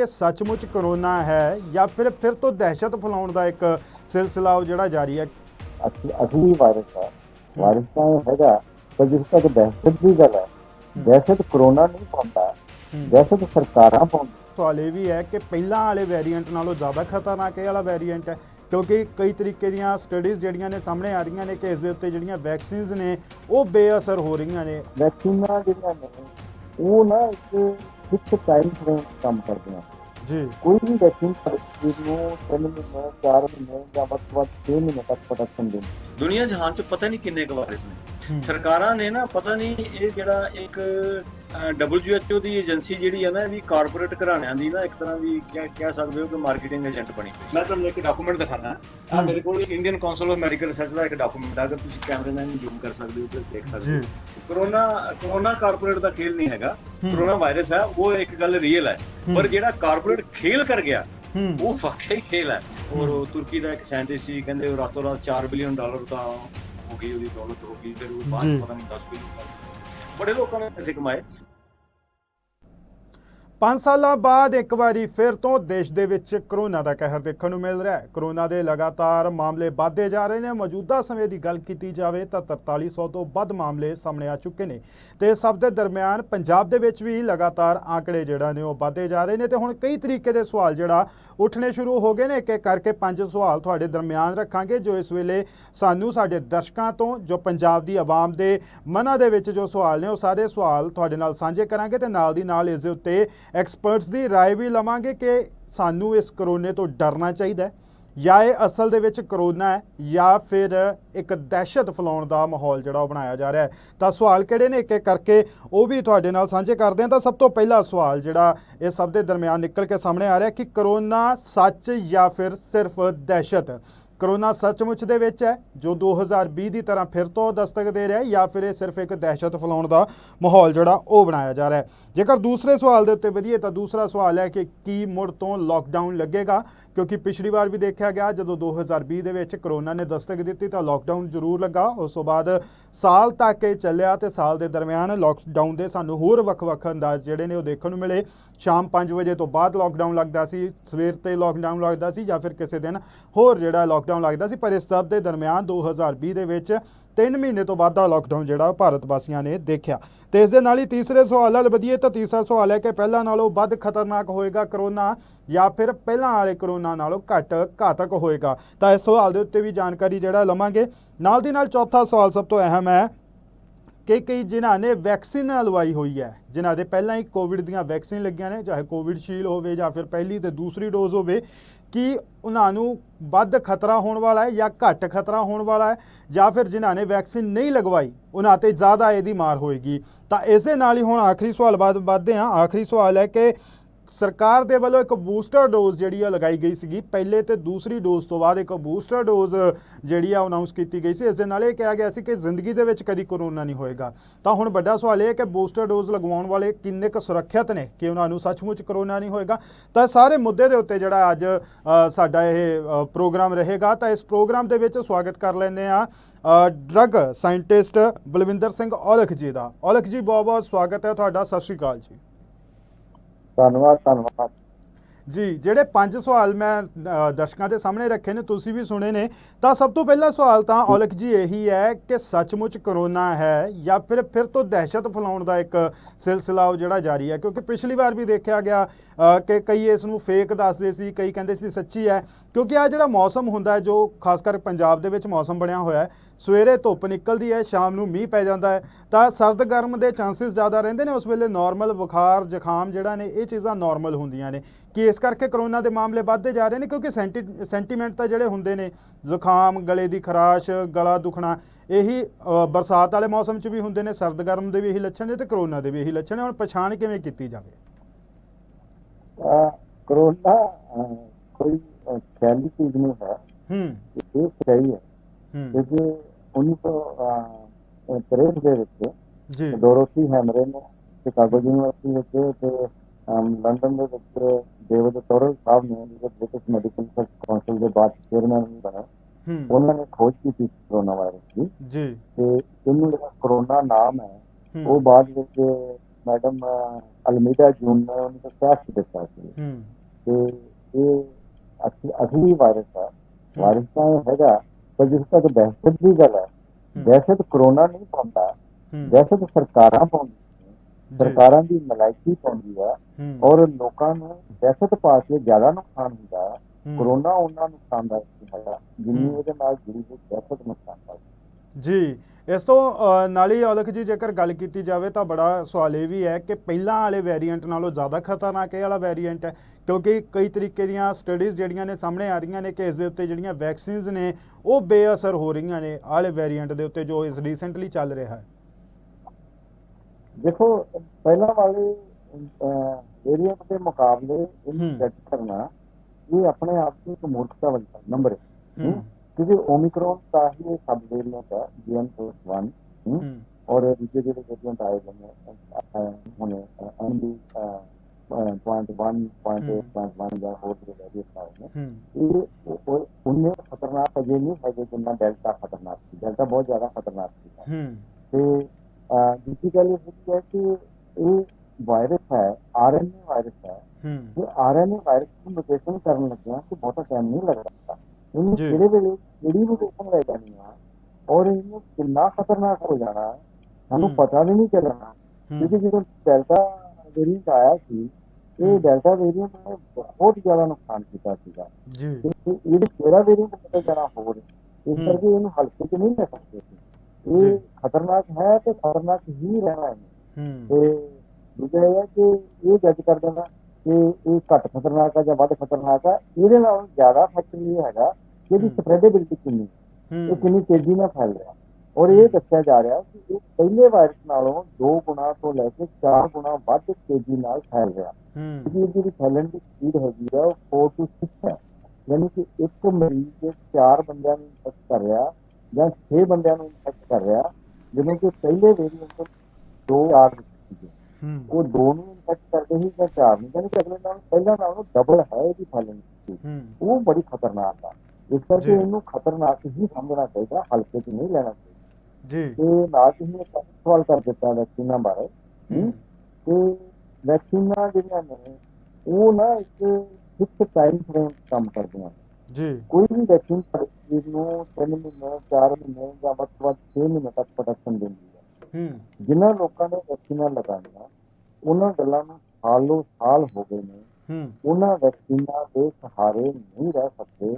ਕਿ ਸੱਚਮੁੱਚ ਕਰੋਨਾ ਹੈ ਜਾਂ ਫਿਰ ਫਿਰ ਤੋਂ ਦਹਿਸ਼ਤ ਫੈਲਾਉਣ ਦਾ ਇੱਕ ਸਿਲਸਿਲਾ ਉਹ ਜਿਹੜਾ ਜਾਰੀ ਹੈ? ਅਸਲੀ ਵਾਇਰਸ ਹੈ। ਵਾਇਰਸ ਤਾਂ ਹੈਗਾ ਪਰ ਜਿਸ ਤੱਕ ਦਹਿਸ਼ਤ ਦੀ ਗੱਲ ਹੈ ਦਹਿਸ਼ਤ ਕਰੋਨਾ ਨਹੀਂ ਪਾਉਂਦਾ। ਦਹਿਸ਼ਤ ਸਰਕਾਰਾਂ ਪਾਉਂਦੀਆਂ। ਸਵਾਲ ਇਹ ਵੀ ਹੈ ਕਿ ਪਹਿਲਾਂ ਵਾਲੇ ਵੈਰੀਐਂਟ ਨਾਲੋਂ ਜ਼ਿਆਦਾ ਖਤਰਨਾਕ ਇਹ ਵਾਲਾ ਵੈਰੀਐਂਟ ਹੈ? ਕਿਉਂਕਿ ਕਈ ਤਰੀਕੇ ਦੀਆਂ ਸਟੱਡੀਜ਼ ਜਿਹੜੀਆਂ ਨੇ ਸਾਹਮਣੇ ਆ ਰਹੀਆਂ ਨੇ ਕਿ ਇਸ ਦੇ ਉੱਤੇ ਜਿਹੜੀਆਂ ਵੈਕਸੀਨਸ ਨੇ ਉਹ ਬੇਅਸਰ ਹੋ ਰਹੀਆਂ ਨੇ। ਵੈਕਸੀਨਾਂ ਜਿਹੜੀਆਂ ਨੇ ਉਹ ਨਾ ਇੱਕ ਫਿਕਸ ਟਾਈਮ ਫਰੇਮ ਕੰਮ ਕਰਦੀਆਂ ਜੀ। ਕੋਈ ਵੀ ਵੈਕਸੀਨ ਸਰੀਰ ਨੂੰ 3 ਮਹੀਨੇ 4 ਮਹੀਨੇ ਜਾਂ ਵੱਧ ਤੋਂ ਵੱਧ 6 ਮਹੀਨੇ ਤੱਕ ਪ੍ਰੋਟੈਕਸ਼ਨ ਦਿੰਦੀ ਦੁਨੀਆ ਜਹਾਨ ਚ ਪਤਾ ਨਹੀਂ ਕਿੰਨੇ ਕੁ ਵਾਇਰਸ ਨੇ। ਹੂੰ। ਸਰਕਾਰਾਂ ਨੇ ਨਾ ਪਤਾ ਨਹੀਂ ਇਹ ਜਿਹੜਾ ਇੱਕ WHO ਦੀ ਏਜੰਸੀ ਜਿਹੜੀ ਹੈ ਨਾ ਇਹ ਵੀ ਕਾਰਪੋਰੇਟ ਘਰਾਣਿਆਂ ਦੀ ਨਾ ਇੱਕ ਤਰ੍ਹਾਂ ਦੀ ਕਿਆ ਕਹਿ ਸਕਦੇ ਹੋ ਕਿ ਮਾਰਕੀਟਿੰਗ ਏਜੰਟ ਬਣੀ ਹੋਈ। ਮੈਂ ਤੁਹਾਨੂੰ ਇੱਕ ਡਾਕੂਮੈਂਟ ਦਿਖਾਣਾ। ਆ। ਮੇਰੇ ਕੋਲ Indian council of medical research ਦਾ ਇੱਕ ਡਾਕੂਮੈਂਟ ਆ ਅਗਰ ਤੁਸੀਂ ਕੈਮਰੇ ਨਾਲ ਜ਼ੂਮ ਕਰ ਸਕਦੇ ਹੋ ਤੇ ਦੇਖ ਸਕਦੇ ਹੋ। ਕਰੋਨਾ ਕਰੋਨਾ ਕਾਰਪੋਰੇਟ ਦਾ ਖੇਲ ਨਹੀਂ ਹੈਗਾ। ਕਰੋਨਾ ਵਾਇਰਸ ਹੈ ਉਹ ਇੱਕ ਗੱਲ ਰੀਅਲ ਹੈ। ਪਰ ਜਿਹੜਾ ਕਾਰਪੋਰੇਟ ਖੇਲ ਕਰ ਗਿਆ ਉਹ ਵਾਕਈ ਖੇਲ ਹੈ। ਔਰ ਤੁਰਕੀ ਦਾ ਇੱਕ ਸਾਇੰਟਿਸਟ ਸੀ ਕਹਿੰਦੇ ਉਹ ਰਾਤੋਂ ਰਾਤ 4 ਬਿਲੀਅਨ ਡਾਲਰ ਦਾ ਹੋ ਗਈ ਉਹਦੀ ਦੌਲਤ ਹੋ ਗਈ ਫਿਰ ਉਹ ਬਾਅਦ। ਚ ਪਤਾ ਨਹੀਂ 10 ਬਿਲੀਅਨ ਡਾਲਰ ਬੜੇ ਲੋਕਾਂ ਨੇ ਪੈਸੇ ਕਮਾਏ 5 ਸਾਲਾਂ ਬਾਅਦ ਇੱਕ ਵਾਰੀ ਫਿਰ ਤੋਂ ਦੇਸ਼ ਦੇ ਵਿੱਚ ਕਰੋਨਾ ਦਾ ਕਹਿਰ ਦੇਖਣ ਨੂੰ ਮਿਲ ਰਿਹਾ ਹੈ। ਕਰੋਨਾ ਦੇ ਲਗਾਤਾਰ ਮਾਮਲੇ ਵਧਦੇ ਜਾ ਰਹੇ ਨੇ। ਮੌਜੂਦਾ ਸਮੇਂ ਦੀ ਗੱਲ ਕੀਤੀ ਜਾਵੇ ਤਾਂ 4300 ਤੋਂ ਵੱਧ ਮਾਮਲੇ ਸਾਹਮਣੇ ਆ ਚੁੱਕੇ ਨੇ ਤੇ ਸਭ ਦੇ ਦਰਮਿਆਨ ਪੰਜਾਬ ਦੇ ਵਿੱਚ ਵੀ ਲਗਾਤਾਰ ਆંકੜੇ ਜਿਹੜਾ ਨੇ ਉਹ ਵਧਦੇ ਜਾ ਰਹੇ ਨੇ ਤੇ ਹੁਣ ਕਈ ਤਰੀਕੇ ਦੇ ਸਵਾਲ ਜਿਹੜਾ ਉੱਠਣੇ ਸ਼ੁਰੂ ਹੋ ਗਏ ਨੇ। ਇੱਕ ਇੱਕ ਕਰਕੇ ਪੰਜ ਸਵਾਲ ਤੁਹਾਡੇ ਦਰਮਿਆਨ ਰੱਖਾਂਗੇ ਜੋ ਇਸ ਵੇਲੇ ਸਾਨੂੰ ਸਾਡੇ ਦਰਸ਼ਕਾਂ ਤੋਂ, ਜੋ ਪੰਜਾਬ ਦੀ ਆਵਾਮ ਦੇ ਮਨਾਂ ਦੇ ਵਿੱਚ ਜੋ ਸਵਾਲ ਨੇ ਉਹ ਸਾਰੇ ਸਵਾਲ ਤੁਹਾਡੇ ਨਾਲ ਸਾਂਝੇ ਕਰਾਂਗੇ ਤੇ ਨਾਲ ਦੀ ਨਾਲ ਇਸ ਦੇ ਉੱਤੇ ਐਕਸਪਰਟਸ ਦੀ رائے ਵੀ ਲਵਾਂਗੇ ਕਿ ਸਾਨੂੰ ਇਸ ਕਰੋਨੇ ਤੋਂ ਡਰਨਾ ਚਾਹੀਦਾ ਹੈ ਜਾਂ ਇਹ ਅਸਲ ਦੇ ਵਿੱਚ ਕਰੋਨਾ ਹੈ ਜਾਂ ਫਿਰ ਇੱਕ ਦਹਿਸ਼ਤ ਫੈਲਾਉਣ ਦਾ ਮਾਹੌਲ ਜਿਹੜਾ ਉਹ ਬਣਾਇਆ ਜਾ ਰਿਹਾ ਹੈ ਤਾਂ ਸਵਾਲ ਕਿਹੜੇ ਨੇ ਇੱਕ ਇੱਕ ਕਰਕੇ ਉਹ ਵੀ ਤੁਹਾਡੇ ਨਾਲ ਸਾਂਝੇ ਕਰਦੇ ਹਾਂ ਤਾਂ ਸਭ ਤੋਂ ਪਹਿਲਾ ਸਵਾਲ ਜਿਹੜਾ ਇਹ ਸਭ ਦੇ ਦਰਮਿਆਨ ਨਿਕਲ ਕੇ ਸਾਹਮਣੇ ਆ ਰਿਹਾ ਕਿ ਕਰੋਨਾ ਸੱਚ ਜਾਂ ਫਿਰ ਸਿਰਫ ਦਹਿਸ਼ਤ ਕਰੋਨਾ ਸੱਚਮੁੱਚ ਦੇ ਵਿੱਚ ਹੈ, ਜੋ 2020 ਦੀ ਤਰ੍ਹਾਂ ਫਿਰ ਤੋਂ ਦਸਤਕ ਦੇ ਰਿਹਾ ਹੈ ਜਾਂ ਫਿਰ ਇਹ ਸਿਰਫ ਇੱਕ ਦਹਿਸ਼ਤ ਫੈਲਾਉਣ ਦਾ ਮਾਹੌਲ ਜਿਹੜਾ ਉਹ ਬਣਾਇਆ ਜਾ ਰਿਹਾ ਹੈ। ਜੇਕਰ ਦੂਸਰੇ ਸਵਾਲ ਦੇ ਉੱਤੇ ਵਧੀਏ ਤਾਂ ਦੂਸਰਾ ਸਵਾਲ ਹੈ ਕਿ ਕੀ ਮੁੜ ਤੋਂ ਲੋਕਡਾਊਨ ਲੱਗੇਗਾ? ਕਿਉਂਕਿ ਪਿਛਲੀ ਵਾਰ ਵੀ ਦੇਖਿਆ ਗਿਆ, ਜਦੋਂ 2020 ਦੇ ਵਿੱਚ ਕਰੋਨਾ ਨੇ ਦਸਤਕ ਦਿੱਤੀ ਤਾਂ ਲੋਕਡਾਊਨ ਜ਼ਰੂਰ ਲੱਗਾ। ਉਸ ਤੋਂ ਬਾਅਦ ਸਾਲ ਤੱਕ ਇਹ ਚੱਲਿਆ ਤੇ ਸਾਲ ਦੇ ਦਰਮਿਆਨ ਲੋਕਡਾਊਨ ਦੇ ਸਾਨੂੰ ਹੋਰ ਵੱਖ-ਵੱਖ ਅੰਦਾਜ਼ ਜਿਹੜੇ ਨੇ ਉਹ ਦੇਖਣ ਨੂੰ ਮਿਲੇ। ਸ਼ਾਮ 5 ਵਜੇ ਤੋਂ ਬਾਅਦ ਲੋਕਡਾਊਨ ਲੱਗਦਾ ਸੀ, ਸਵੇਰ ਤੇ ਲੋਕਡਾਊਨ ਲੱਗਦਾ ਸੀ ਜਾਂ ਫਿਰ ਕਿਸੇ ਦਿਨ ਹੋਰ ਜਿਹੜਾ ਲੋਕਡਾਊਨ ਲੱਗਦਾ ਸੀ, ਪਰ ਇਸ ਸਭ ਦੇ ਦਰਮਿਆਨ 2020 ਦੇ ਵਿੱਚ 3 ਮਹੀਨੇ ਤੋਂ ਵੱਧ ਦਾ ਲੋਕਡਾਊਨ ਜਿਹੜਾ ਭਾਰਤ ਵਾਸੀਆਂ ਨੇ ਦੇਖਿਆ। ਤੇ ਇਸ ਦੇ ਨਾਲ ਹੀ ਤੀਸਰੇ ਸਵਾਲ ਵੱਲ ਵਧੀਏ ਤਾਂ ਤੀਸਰਾ ਸਵਾਲ ਹੈ ਕਿ ਪਹਿਲਾਂ ਨਾਲੋਂ ਵੱਧ ਖਤਰਨਾਕ ਹੋਏਗਾ ਕਰੋਨਾ ਜਾਂ ਫਿਰ ਪਹਿਲਾਂ ਵਾਲੇ ਕਰੋਨਾ ਨਾਲੋਂ ਘੱਟ ਘਾਤਕ ਹੋਏਗਾ? ਤਾਂ ਇਸ ਸਵਾਲ ਦੇ ਉੱਤੇ ਵੀ ਜਾਣਕਾਰੀ ਜਿਹੜਾ ਲਵਾਂਗੇ। ਨਾਲ ਦੀ ਨਾਲ ਚੌਥਾ ਸਵਾਲ ਸਭ ਤੋਂ ਅਹਿਮ ਹੈ ਕਿ ਕਈ ਜਿਨ੍ਹਾਂ ਨੇ ਵੈਕਸੀਨ ਲਵਾਈ ਹੋਈ ਹੈ, ਜਿਨ੍ਹਾਂ ਦੇ ਪਹਿਲਾਂ ਹੀ ਕੋਵਿਡ ਦੀਆਂ ਵੈਕਸੀਨ ਲੱਗੀਆਂ ਨੇ, ਚਾਹੇ ਕੋਵਿਡਸ਼ੀਲ ਹੋਵੇ ਜਾਂ ਫਿਰ ਪਹਿਲੀ ਤੇ ਦੂਸਰੀ ਡੋਜ਼ ਹੋਵੇ, ਕਿ ਉਹਨਾਂ ਨੂੰ ਵੱਧ ਖਤਰਾ ਹੋਣ ਵਾਲਾ ਹੈ ਜਾਂ ਘੱਟ ਖਤਰਾ ਹੋਣ ਵਾਲਾ ਹੈ, ਜਾਂ ਫਿਰ ਜਿਨ੍ਹਾਂ ਨੇ ਵੈਕਸੀਨ ਨਹੀਂ ਲਗਵਾਈ, ਉਹਨਾਂ ਤੇ ਜ਼ਿਆਦਾ ਇਹਦੀ ਮਾਰ ਹੋਏਗੀ। ਤਾਂ ਇਸੇ ਨਾਲ ਹੀ ਹੁਣ ਆਖਰੀ ਸਵਾਲ ਬਾਅਦ ਵੱਧਦੇ ਹਾਂ। ਆਖਰੀ ਸਵਾਲ ਹੈ ਕਿ ਸਰਕਾਰ ਦੇ ਵੱਲੋਂ ਇੱਕ ਬੂਸਟਰ ਡੋਜ਼ ਜਿਹੜੀ ਆ ਲਗਾਈ ਗਈ ਸੀਗੀ। ਪਹਿਲੇ ਤੇ ਦੂਸਰੀ ਡੋਜ਼ ਤੋਂ ਬਾਅਦ ਇੱਕ ਬੂਸਟਰ ਡੋਜ਼ ਜਿਹੜੀ ਆ ਅਨਾਉਂਸ ਕੀਤੀ ਗਈ ਸੀ। ਇਸ ਦੇ ਨਾਲ ਇਹ ਕਿਹਾ ਗਿਆ ਸੀ ਕਿ ਜ਼ਿੰਦਗੀ ਦੇ ਵਿੱਚ ਕਦੀ ਕਰੋਨਾ ਨਹੀਂ ਹੋਏਗਾ। ਤਾਂ ਹੁਣ ਵੱਡਾ ਸਵਾਲ ਇਹ ਹੈ ਕਿ ਬੂਸਟਰ ਡੋਜ਼ ਲਗਵਾਉਣ ਵਾਲੇ ਕਿੰਨੇ ਕੁ ਸੁਰੱਖਿਅਤ ਨੇ ਕਿ ਉਹਨਾਂ ਨੂੰ ਸੱਚਮੁੱਚ ਕਰੋਨਾ ਨਹੀਂ ਹੋਏਗਾ? ਤਾਂ ਸਾਰੇ ਮੁੱਦੇ ਦੇ ਉੱਤੇ ਜਿਹੜਾ ਅੱਜ ਸਾਡਾ ਇਹ ਪ੍ਰੋਗਰਾਮ ਰਹੇਗਾ। ਤਾਂ ਇਸ ਪ੍ਰੋਗਰਾਮ ਦੇ ਵਿੱਚ ਸਵਾਗਤ ਕਰ ਲੈਂਦੇ ਆ ਡਰੱਗ ਸਾਇੰਟਿਸਟ ਬਲਵਿੰਦਰ ਸਿੰਘ ਔਲਖ ਜੀ ਦਾ। ਔਲਖ ਜੀ ਬਹੁਤ ਬਹੁਤ ਸਵਾਗਤ ਹੈ ਤੁਹਾਡਾ। ਸਤਿ ਸ਼੍ਰੀ ਅਕਾਲ ਜੀ। ਧੰਨਵਾਦ ਧੰਨਵਾਦ। ਜੀ ਜਿਹੜੇ ਪੰਜ ਸਵਾਲ ਮੈਂ ਦਰਸ਼ਕਾਂ ਦੇ ਸਾਹਮਣੇ ਰੱਖੇ ਨੇ ਤੁਸੀਂ ਵੀ ਸੁਣੇ ਨੇ ਤਾਂ ਸਭ ਤੋਂ ਪਹਿਲਾ ਸਵਾਲ ਤਾਂ ਔਲਖ ਜੀ ਇਹੀ ਹੈ ਕਿ ਸੱਚਮੁੱਚ ਕਰੋਨਾ ਹੈ ਜਾਂ ਫਿਰ ਫਿਰ ਤੋਂ ਦਹਿਸ਼ਤ ਫੈਲਾਉਣ ਦਾ ਇੱਕ ਸਿਲਸਿਲਾ ਉਹ ਜਿਹੜਾ ਜਾਰੀ ਹੈ? ਕਿਉਂਕਿ ਪਿਛਲੀ ਵਾਰ ਵੀ ਦੇਖਿਆ ਗਿਆ ਕਿ ਕਈ ਇਸ ਨੂੰ ਫੇਕ ਦੱਸਦੇ ਸੀ ਕਈ ਕਹਿੰਦੇ ਸੀ ਸੱਚੀ ਹੈ। ਕਿਉਂਕਿ ਆ ਜਿਹੜਾ ਮੌਸਮ ਹੁੰਦਾ ਹੈ ਜੋ ਖਾਸ ਕਰ ਪੰਜਾਬ ਦੇ ਵਿੱਚ ਮੌਸਮ ਬਣਿਆ ਹੋਇਆ ਹੈ ਸਵੇਰੇ ਧੁੱਪ ਨਿਕਲਦੀ ਹੈ ਸ਼ਾਮ ਨੂੰ ਮੀਂਹ ਪੈ ਜਾਂਦਾ ਹੈ ਤਾਂ ਸਰਦ ਗਰਮ ਦੇ ਚਾਂਸਸ ਜ਼ਿਆਦਾ ਰਹਿੰਦੇ ਨੇ। ਉਸ ਵੇਲੇ ਨਾਰਮਲ ਬੁਖਾਰ ਜ਼ੁਕਾਮ ਜਿਹੜਾ ਨੇ ਇਹ ਚੀਜ਼ਾਂ ਨਾਰਮਲ ਹੁੰਦੀਆਂ ਨੇ। ਕਿ ਇਸ ਕਰਕੇ ਕਰੋਨਾ ਦੇ ਮਾਮਲੇ ਵੱਧਦੇ ਜਾ ਰਹੇ ਨੇ ਕਿਉਂਕਿ ਸੈਂਟੀ ਸੈਂਟੀਮੈਂਟ ਤਾਂ ਜਿਹੜੇ ਹੁੰਦੇ ਨੇ ਜ਼ੁਕਾਮ ਗਲੇ ਦੀ ਖਰਾਸ਼ ਗਲਾ ਦੁਖਣਾ ਇਹੀ ਬਰਸਾਤ ਵਾਲੇ ਮੌਸਮ 'ਚ ਵੀ ਹੁੰਦੇ ਨੇ ਸਰਦ ਗਰਮ ਦੇ ਵੀ ਇਹੀ ਲੱਛਣ ਨੇ ਤੇ ਕਰੋਨਾ ਦੇ ਵੀ ਇਹੀ ਲੱਛਣ ਨੇ ਹੁਣ ਪਛਾਣ ਕਿਵੇਂ ਕੀਤੀ ਜਾਵੇ? ਕਰੋਨਾ ਕੋਈ ਖਿਆਲੀ ਚੀਜ਼ ਨਹੀਂ ਹੈ। ਹੂੰ। ਇਹ ਸਹੀ ਹੈ। ਹੂੰ। ਕਿਉਂਕਿ 1963 ਦੇ ਵਿੱਚ ਜੀ। ਡੋਰੋਥੀ ਹੈਮਰੇ ਨੇ ਸ਼ਿਕਾਗੋ ਯੂਨੀਵਰਸਿਟੀ ਵਿੱਚ ਤੇ ਅਮ, ਲੰਡਨ ਦੇ ਵਿੱਚ ਡੇਵਿਡ ਟੋਰਲ ਸਾਹਿਬ ਨੇ ਜਿਹੜੇ ਬ੍ਰਿਟਿਸ਼ ਮੈਡੀਕਲ ਰਿਸਰਚ ਕਾਉਂਸਲ ਦੇ ਬਾਅਦ ਚੇਅਰਮੈਨ ਬਣੇ ਹੂੰ ਉਹਨਾਂ ਨੇ ਖੋਜ ਕੀਤੀ ਕਰੋਨਾ ਵਾਇਰਸ ਦੀ ਜੀ ਤੇ ਇਹਨੂੰ ਜਿਹੜਾ ਕਰੋਨਾ ਨਾਮ ਹੈ ਹੂੰ, ਉਹ ਬਾਅਦ ਵਿੱਚ ਮੈਡਮ ਅਲਮੀਡਾ ਜੂਨ ਨੇ ਉਹਨਾਂ ਦਾ ਟੈਸਟ ਦਿੱਤਾ ਸੀ ਹੂੰ ਤੇ ਇਹ ਅਸਲੀ ਅਸਲੀ ਵਾਇਰਸ ਹੈ ਵਾਇਰਸ ਤਾਂ ਇਹ ਹੈਗਾ ਪਰ ਜਿਸ ਤੱਕ ਦਹਿਸ਼ਤ ਦੀ ਗੱਲ ਹੈ ਹੂੰ। ਦਹਿਸ਼ਤ ਕਰੋਨਾ ਨਹੀਂ ਪਾਉਂਦਾ ਹੂੰ ਦਹਿਸ਼ਤ ਸਰਕਾਰਾਂ ਪਾਉਂਦੀਆਂ ਜੀ। ਸਰਕਾਰਾਂ ਦੀ ਮਲਾਇਕੀ ਪਾਉਂਦੀ ਹੂੰ ਔਰ ਲੋਕਾਂ ਨੂੰ ਦਹਿਸ਼ਤ ਪਾ ਕੇ ਜ਼ਿਆਦਾ ਨੁਕਸਾਨ ਹੁੰਦਾ। ਕਰੋਨਾ ਉਹਨਾਂ ਨੁਕਸਾਨਦਾਇਕ ਨਹੀਂ ਹੈਗਾ ਜਿੰਨੀ। ਉਹਦੇ ਨਾਲ ਜੁੜੀ ਹੋਈ ਦਹਿਸ਼ਤ ਨੁਕਸਾਨਦਾਇਕ ਜੀ ਇਸ ਤੋਂ ਨਾਲ ਹੀ ਔਲਖ ਜੀ ਜੇਕਰ ਗੱਲ ਕੀਤੀ ਜਾਵੇ ਤਾਂ ਬੜਾ ਸਵਾਲ ਇਹ ਵੀ ਹੈ ਕਿ ਪਹਿਲਾਂ ਵਾਲੇ ਵੇਰੀਐਂਟ ਨਾਲੋਂ ਜ਼ਿਆਦਾ ਖਤਰਨਾਕ ਇਹ ਵਾਲਾ ਵੇਰੀਐਂਟ ਹੈ ਕਿਉਂਕਿ ਕਈ ਤਰੀਕੇ ਦੀਆਂ ਸਟੱਡੀਜ਼ ਜਿਹੜੀਆਂ ਨੇ ਸਾਹਮਣੇ ਆ ਰਹੀਆਂ ਨੇ ਕਿ ਇਸ ਦੇ ਉੱਤੇ ਜਿਹੜੀਆਂ ਵੈਕਸੀਨਸ ਨੇ ਉਹ ਬੇਅਸਰ ਹੋ ਰਹੀਆਂ ਨੇ ਆਹ ਵਾਲੇ ਵੇਰੀਐਂਟ ਦੇ ਉੱਤੇ ਜੋ ਇਸ ਰੀਸੈਂਟਲੀ ਚੱਲ ਰਿਹਾ ਹੈ ਦੇਖੋ ਪਹਿਲਾਂ ਵਾਲੇ ਵੇਰੀਐਂਟ ਦੇ ਮੁਕਾਬਲੇ ਇਹਨੂੰ ਹੂੰ। ਚੈੱਕ ਕਰਨਾ ਇਹ ਆਪਣੇ ਆਪ ਚ ਇੱਕ ਮੂਰਖਤਾ ਵਾਲੀ ਨੰਬਰ ਹੈ। ਹੂੰ। ਕਿਉਂਕਿ ਓਮਿਕਰੋਨ ਦਾ ਹੀ ਸਬ ਵੇਰੀਐਂਟ ਹੈ ਜੀਐਨ ਪਲੱਸ 1 ਹੂੰ। ਔਰ ਦੂਜੇ ਜਿਹੜੇ ਵੇਰੀਐਂਟ ਆਏ ਹੋਏ ਨੇ ਅਹ, ਹੁਣ ਐਮਡੀ ਪੁਆਇੰਟ 1 ਪੁਆਇੰਟ 8 ਪੁਆਇੰਟ 1 ਜਾਂ ਹੋਰ ਜਿਹੜੇ ਵੇਰੀਐਂਟ ਆਏ ਨੇ ਹੂੰ। ਇਹ ਉਹ- ਉਹਨੇ ਖਤਰਨਾਕ ਅਜੇ ਨਹੀਂ ਹੈਗੇ ਜਿੰਨਾ ਡੈਲਟਾ ਖਤਰਨਾਕ ਸੀ। ਦੂਜੀ ਗੱਲ ਇਹ ਹੈ ਕਿ ਇਹ ਵਾਇਰਸ ਹੈ ਆਰਐਨਏ ਵਾਇਰਸ ਹੈ ਹੂੰ ਇਹ ਆਰਐਨਏ ਵਾਇਰਸ ਨੂੰ ਮਿਊਟੇਸ਼ਨ ਕਰਨ ਲੱਗਿਆ ਕਿ ਬਹੁਤਾ ਟਾਈਮ ਨਹੀਂ ਲੱਗਦਾ ਇਹਨੂੰ ਜੀ। ਕਿਹੜੇ ਵੇਲੇ ਕਿਹੜੀ ਮਿਊਟੇਸ਼ਨ ਲੈ ਜਾਣੀ ਆ ਔਰ ਇਹਨੂੰ ਕਿੰਨਾ ਖਤਰਨਾਕ ਹੋ ਜਾਣਾ ਸਾਨੂੰ। ਪਤਾ ਵੀ ਨਹੀਂ ਚੱਲਣਾ ਕਿਉਂਕਿ ਜਦੋਂ ਡੈਲਟਾ ਵੇਰੀਐਂਟ ਆਇਆ ਸੀ ਇਹ। ਡੈਲਟਾ ਵੇਰੀਐਂਟ ਨੇ ਬਹੁਤ ਜ਼ਿਆਦਾ ਨੁਕਸਾਨ ਕੀਤਾ ਸੀਗਾ ਜੀ ਇਹ ਤੇਰਾ ਵੇਰੀਐਂਟ ਪਤਾ ਜਾਣਾ ਹੋਰ ਇਸ। ਕਰਕੇ ਇਹਨੂੰ ਹਲਕੇ 'ਚ ਨਹੀਂ ਲੈ ਸਕਦੇ ਸੀ। ਇਹ ਖਤਰਨਾਕ ਹੈ ਤੇ ਖਤਰਨਾਕ ਹੀ ਰਹਿਣਾ ਹੈ। ਤੇ ਦੂਜਾ ਇਹ ਹੈ ਕਿ ਇਹ ਜੱਜ ਕਰ ਦੇਣਾ ਕਿ ਇਹ ਘੱਟ ਖਤਰਨਾਕ ਹੈ ਜਾਂ ਵੱਧ ਖਤਰਨਾਕ ਹੈ। ਇਹਦੇ ਨਾਲ ਜ਼ਿਆਦਾ ਫੈਕਟਰ ਇਹ ਹੈਗਾ ਕਿ ਇਹਦੀ। ਸਪਰੈਡੇਬਿਲਿਟੀ ਕਿੰਨੀ ਇਹ ਕਿੰਨੀ ਤੇਜ਼ੀ ਨਾਲ ਫੈਲ ਰਿਹਾ। ਔਰ ਇਹ ਦੱਸਿਆ ਜਾ ਰਿਹਾ ਕਿ ਇਹ ਪਹਿਲੇ ਵਾਇਰਸ ਨਾਲੋਂ 2 ਗੁਣਾ ਤੋਂ ਲੈ ਕੇ 4 ਗੁਣਾ ਵੱਧ ਤੇਜ਼ੀ ਨਾਲ ਫੈਲ ਰਿਹਾ। ਇਹਦੀ ਜਿਹੜੀ ਫੈਲਣ ਦੀ ਸਪੀਡ ਹੈਗੀ ਆ ਉਹ 4 ਤੋਂ 6 ਹੈ। ਯਾਨੀ ਕਿ ਇੱਕ ਮਰੀਜ਼ ਚਾਰ ਬੰਦਿਆਂ ਨੂੰ ਇਨਫੈਕਟ ਕਰ ਰਿਹਾ ਜਾਂ 6 ਬੰਦਿਆਂ ਨੂੰ ਇਨਫੈਕਟ ਕਰ ਰਿਹਾ ਜਿਵੇਂ ਕਿ ਪਹਿਲੇ ਵੇਰੀਐਂਟ ਦੋ ਚਾਰ ਸੀਗੇ। ਹੂੰ। ਉਹ ਦੋ ਨੂੰ ਇਨਫੈਕਟ ਕਰਦੇ ਸੀ ਜਾਂ ਚਾਰ ਨੂੰ ਯਾਨੀ ਕਿ ਅਗਲੇ ਨਾਲ ਪਹਿਲਾਂ ਨਾਲੋਂ ਡਬਲ ਹੈ ਇਹਦੀ ਦੀ। ਹੂੰ। ਉਹ ਬੜੀ ਖਤਰਨਾਕ ਆ। ਇਸ। ਕਰਕੇ ਇਹਨੂੰ ਖਤਰਨਾਕ ਹੀ ਸਮਝਣਾ ਚਾਹੀਦਾ ਹਲਕੇ 'ਚ ਨਹੀਂ ਲੈਣਾ ਚਾਹੀਦਾ। ਜੀ। ਤੇ ਨਾਲ ਤੁਸੀਂ ਇੱਕ ਸਵਾਲ ਕਰ ਦਿੱਤਾ ਵੈਕਸੀਨਾਂ ਬਾਰੇ ਹੂੰ। ਤੇ ਵੈਕਸੀਨਾਂ ਜਿਹੜੀਆਂ ਨੇ ਉਹ ਨਾ ਇੱਕ ਫਿਕਸ ਟਾਈਮ ਫਰੇਮ ਕੰਮ ਕਰਦੀਆਂ ਨੇ। ਜੀ। ਕੋਈ ਵੀ ਵੈਕਸੀਨ ਸਰੀਰ ਨੂੰ 3 ਮਹੀਨੇ 4 ਮਹੀਨੇ ਜਾਂ ਵੱਧ ਤੋਂ ਵੱਧ 6 ਮਹੀਨੇ ਤੱਕ ਪ੍ਰੋਟੈਕਸ਼ਨ ਦਿੰਦੀ ਹੈ। ਹੂੰ। ਜਿਨ੍ਹਾਂ ਲੋਕਾਂ ਨੇ ਵੈਕਸੀਨਾਂ ਲਗਾਈਆਂ ਉਹਨਾਂ ਗੱਲਾਂ ਨੂੰ ਸਾਲੋ ਸਾਲ ਹੋ ਗਏ ਨੇ। ਹੂੰ। ਉਹਨਾਂ ਵੈਕਸੀਨਾਂ ਦੇ ਸਹਾਰੇ ਨਹੀਂ ਰਹਿ ਸਕਦੇ।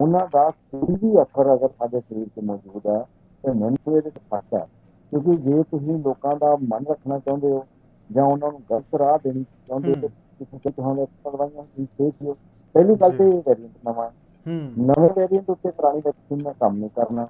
ਉਹਨਾਂ ਦਾ ਕੋਈ ਵੀ ਅਸਰ ਅਗਰ ਸਾਡੇ ਸਰੀਰ 'ਚ ਮੌਜੂਦ ਹੈ ਤੇ ਮੈਨੂੰ ਇਹਦੇ ਫ਼ਰਕ ਹੈ। ਕਿਉਂਕਿ ਜੇ ਤੁਸੀਂ ਲੋਕਾਂ ਦਾ ਮਨ ਰੱਖਣਾ ਚਾਹੁੰਦੇ ਹੋ ਜਾਂ ਉਹਨਾਂ ਨੂੰ ਗਲਤ ਰਾਹ ਦੇਣੀ ਚਾਹੁੰਦੇ ਹੋ। ਤੇ ਤੁਸੀਂ ਤੁਹਾਨੂੰ ਦਵਾਈਆਂ ਦੀ ਸੇਧ ਦਿਓ ਪਹਿਲੀ ਗੱਲ। ਤੇ ਇਹ ਵੇਰੀਐਂਟ ਨਵਾਂ ਨਵੇਂ ਵੇਰੀਐਂਟ ਉੱਤੇ ਪੁਰਾਣੀ ਵੈਕਸੀਨ ਨਾਲ ਕੰਮ ਨਹੀਂ ਕਰਨਾ।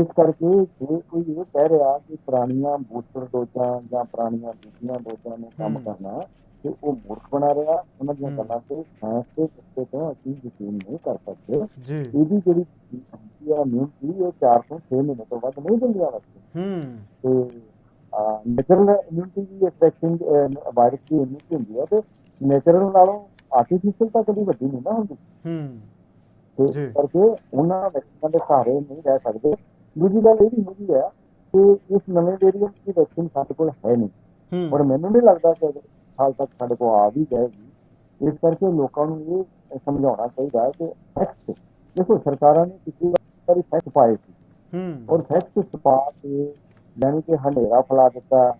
ਇਸ ਕਰਕੇ ਜੇ ਕੋਈ ਇਹ ਕਹਿ ਰਿਹਾ ਕਿ ਪੁਰਾਣੀਆਂ ਬੂਸਟਰ ਡੋਜ਼ਾਂ ਜਾਂ ਪੁਰਾਣੀਆਂ ਦੂਜੀਆਂ ਡੋਜ਼ਾਂ ਨੇ ਕੰਮ। ਕਰਨਾ ਤੇ ਉਹ ਮੂਰਖ ਬਣਾ ਰਿਹਾ ਉਹਨਾਂ ਦੀਆਂ। ਗੱਲਾਂ ਤੇ ਸਾਇੰਸ ਦੇ ਉੱਤੇ ਤੋਂ ਅਸੀਂ ਯਕੀਨ ਨਹੀਂ ਕਰ ਸਕਦੇ। ਜੀ। ਇਹਦੀ ਜਿਹੜੀ ਆ immunity ਇਹ 4 ਤੋਂ 6 ਮਹੀਨੇ ਤੋਂ ਵੱਧ ਨਹੀਂ ਦਿੰਦੀਆਂ ਵੈਕਸੀਨ ਹੂੰ। ਤੇ ਨੈਚੁਰਲ ਇਮਿਊਨਿਟੀ ਦੀ ਵੈਕਸੀਨ ਵਾਇਰਸ ਦੀ ਇਮਿਊਨਿਟੀ ਹੁੰਦੀ ਹੈ ਤੇ ਨੈਚੁਰਲ ਨਾਲੋਂ ਆਰਟੀਫੀਸ਼ੀਅਲ ਤਾਂ ਕਦੀ ਵੱਡੀ ਨਹੀਂ ਨਾ ਹੁੰਦੀ। ਹੂੰ। ਤੇ ਕਰਕੇ ਉਹਨਾਂ ਵੈਕਸੀਨਾਂ ਦੇ ਸਹਾਰੇ ਨਹੀਂ ਰਹਿ ਸਕਦੇ ਦੂਜੀ ਗੱਲ ਇਹ ਵੀ ਹੈਗੀ ਆ ਕਿ ਇਸ ਨਵੇਂ ਵੇਰੀਐਂਟ ਦੀ ਵੈਕਸੀਨ ਸਾਡੇ ਕੋਲ ਹੈ ਨਹੀਂ। ਔਰ ਹੂੰ ਮੈਨੂੰ ਨਹੀਂ ਲੱਗਦਾ ਕਿ ਸਾਲ ਤੱਕ ਸਾਡੇ ਕੋਲ ਆ ਵੀ ਜਾਏਗੀ। ਇਸ ਕਰਕੇ ਲੋਕਾਂ ਨੂੰ ਇਹ ਸਮਝਾਉਣਾ ਚਾਹੀਦਾ ਹੈ ਕਿ ਫੈਕਟ ਦੇਖੋ ਸਰਕਾਰਾਂ ਨੇ ਪਿਛਲੀ ਵਾਰੀ ਫੈਕਟ ਪਾਏ ਸੀ। ਹੂੰ। ਔਰ ਫੈਕਟ ਛਪਾ ਕੇ ਯਾਨੀ ਕਿ ਹਨੇਰਾ ਫੈਲਾ ਦਿੱਤਾ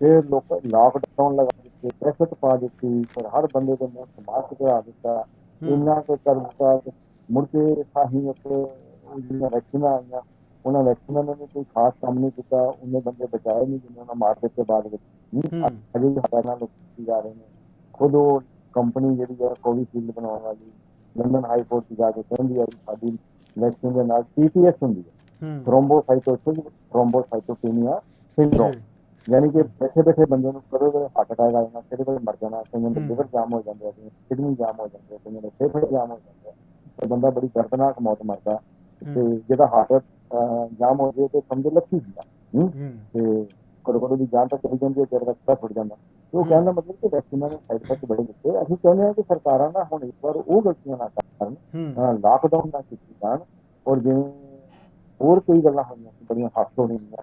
ਫਿਰ ਲੋਕ ਲਾਕਡਾਊਨ ਲਗਾ ਦਿੱਤੇ ਪ੍ਰੈਸ਼ਰ ਪਾ ਦਿੱਤੀ ਫਿਰ ਹਰ ਬੰਦੇ ਦੇ ਮੂੰਹ ਮਾਸਕ ਕਰਾ ਦਿੱਤਾ। ਹੂੰ। ਇੰਨਾ ਕੁ ਕਰ ਦਿੱਤਾ ਮੁੜ ਕੇ ਸਾਹੀ ਉੱਤੇ ਉਹ ਜਿਹੜੀਆਂ ਵੈਕਸੀਨਾਂ ਆਈਆਂ ਉਹਨਾਂ ਵੈਕਸੀਨਾਂ ਨੇ ਕੋਈ ਖਾਸ ਕੰਮ ਨਹੀਂ ਕੀਤਾ ਉਹਨੇ ਬੰਦੇ ਬਚਾਏ ਨਹੀਂ ਜਿਨ੍ਹਾਂ ਨੇ ਮਾਰ ਦਿੱਤੇ ਬਾਅਦ ਵਿੱਚ। ਅਜੇ ਵੀ ਹਟਾ ਨਾਲ ਲੋਕੀ ਜਾ ਰਹੇ ਨੇ। ਖੁਦ ਉਹ ਕੰਪਨੀ ਜਿਹੜੀ ਹੈ ਕੋਵਿਸ਼ੀਲਡ ਬਣਾਉਣ ਵਾਲੀ ਲੰਡਨ ਹਾਈ ਕੋਰਟ 'ਚ ਜਾ ਕੇ ਕਹਿੰਦੀ ਹੈ ਕਿ ਸਾਡੀ ਵੈਕਸੀਨ ਦੇ ਨਾਲ ਟੀਪੀਐਸ ਹੁੰਦੀ ਹੈ। Thrombocytosis thrombocytopenia syndrome. ਯਾਨੀ ਕਿ ਬੈਠੇ ਬੈਠੇ ਬੰਦੇ ਨੂੰ ਕਦੋਂ ਕਦੇ ਹਾਰਟ ਅਟੈਕ ਆ ਜਾਣਾ ਕਿਹੜੇ ਵੇਲੇ ਮਰ ਜਾਣਾ ਦੇ ਹੂੰ। ਲਿਵਰ ਜਾਮ ਹੋ ਜਾਂਦੇ ਆ ਕਿਡਨੀ ਜਾਮ ਹੋ ਜਾਂਦੇ ਆ ਕਈਆਂ ਦੇ ਫੇਫੜੇ ਜਾਮ ਹੋ ਜਾਂਦੇ ਆ। ਤੇ ਬੰਦਾ ਬੜੀ ਦਰਦਨਾਕ ਮੌਤ ਮਰਦਾ ਤੇ। ਜਿਹਦਾ ਹਾਰਟ ਜਾਮ ਹੋ ਜਾਏ ਤੇ ਸਮਝ ਲੱਗੀ ਹੂੰ। ਤੇ ਕਦੋਂ ਕਦੋਂ ਦੀ ਜਾਨ ਤੱਕ ਚਲੀ ਜਾਂਦੀ ਹੈ ਜਦ ਤੱਕ ਛੁੱਟ ਜਾਂਦਾ। ਉਹ ਕਹਿਣ ਦਾ ਮਤਲਬ ਕਿ ਵੈਕਸੀਨਾਂ ਦੇ ਸਾਈਡ ਇਫੈਕਟ ਬੜੇ ਦਿੱਤੇ। ਅਸੀਂ ਚਾਹੁੰਦੇ ਹਾਂ ਕਿ ਸਰਕਾਰਾਂ ਨਾ ਹੁਣ ਇਸ ਵਾਰ ਉਹ ਗਲਤੀਆਂ ਨਾ ਕਰਨ ਲਾਕਡਾਊਨ ਨਾ ਕੀਤੀ ਜਾਣ। ਔਰ ਜਿਵੇਂ ਹੋਰ ਕਈ ਗੱਲਾਂ ਹੋਈਆਂ ਸੀ ਬੜੀਆਂ ਹਾਸੋਹੀਣੀਆਂ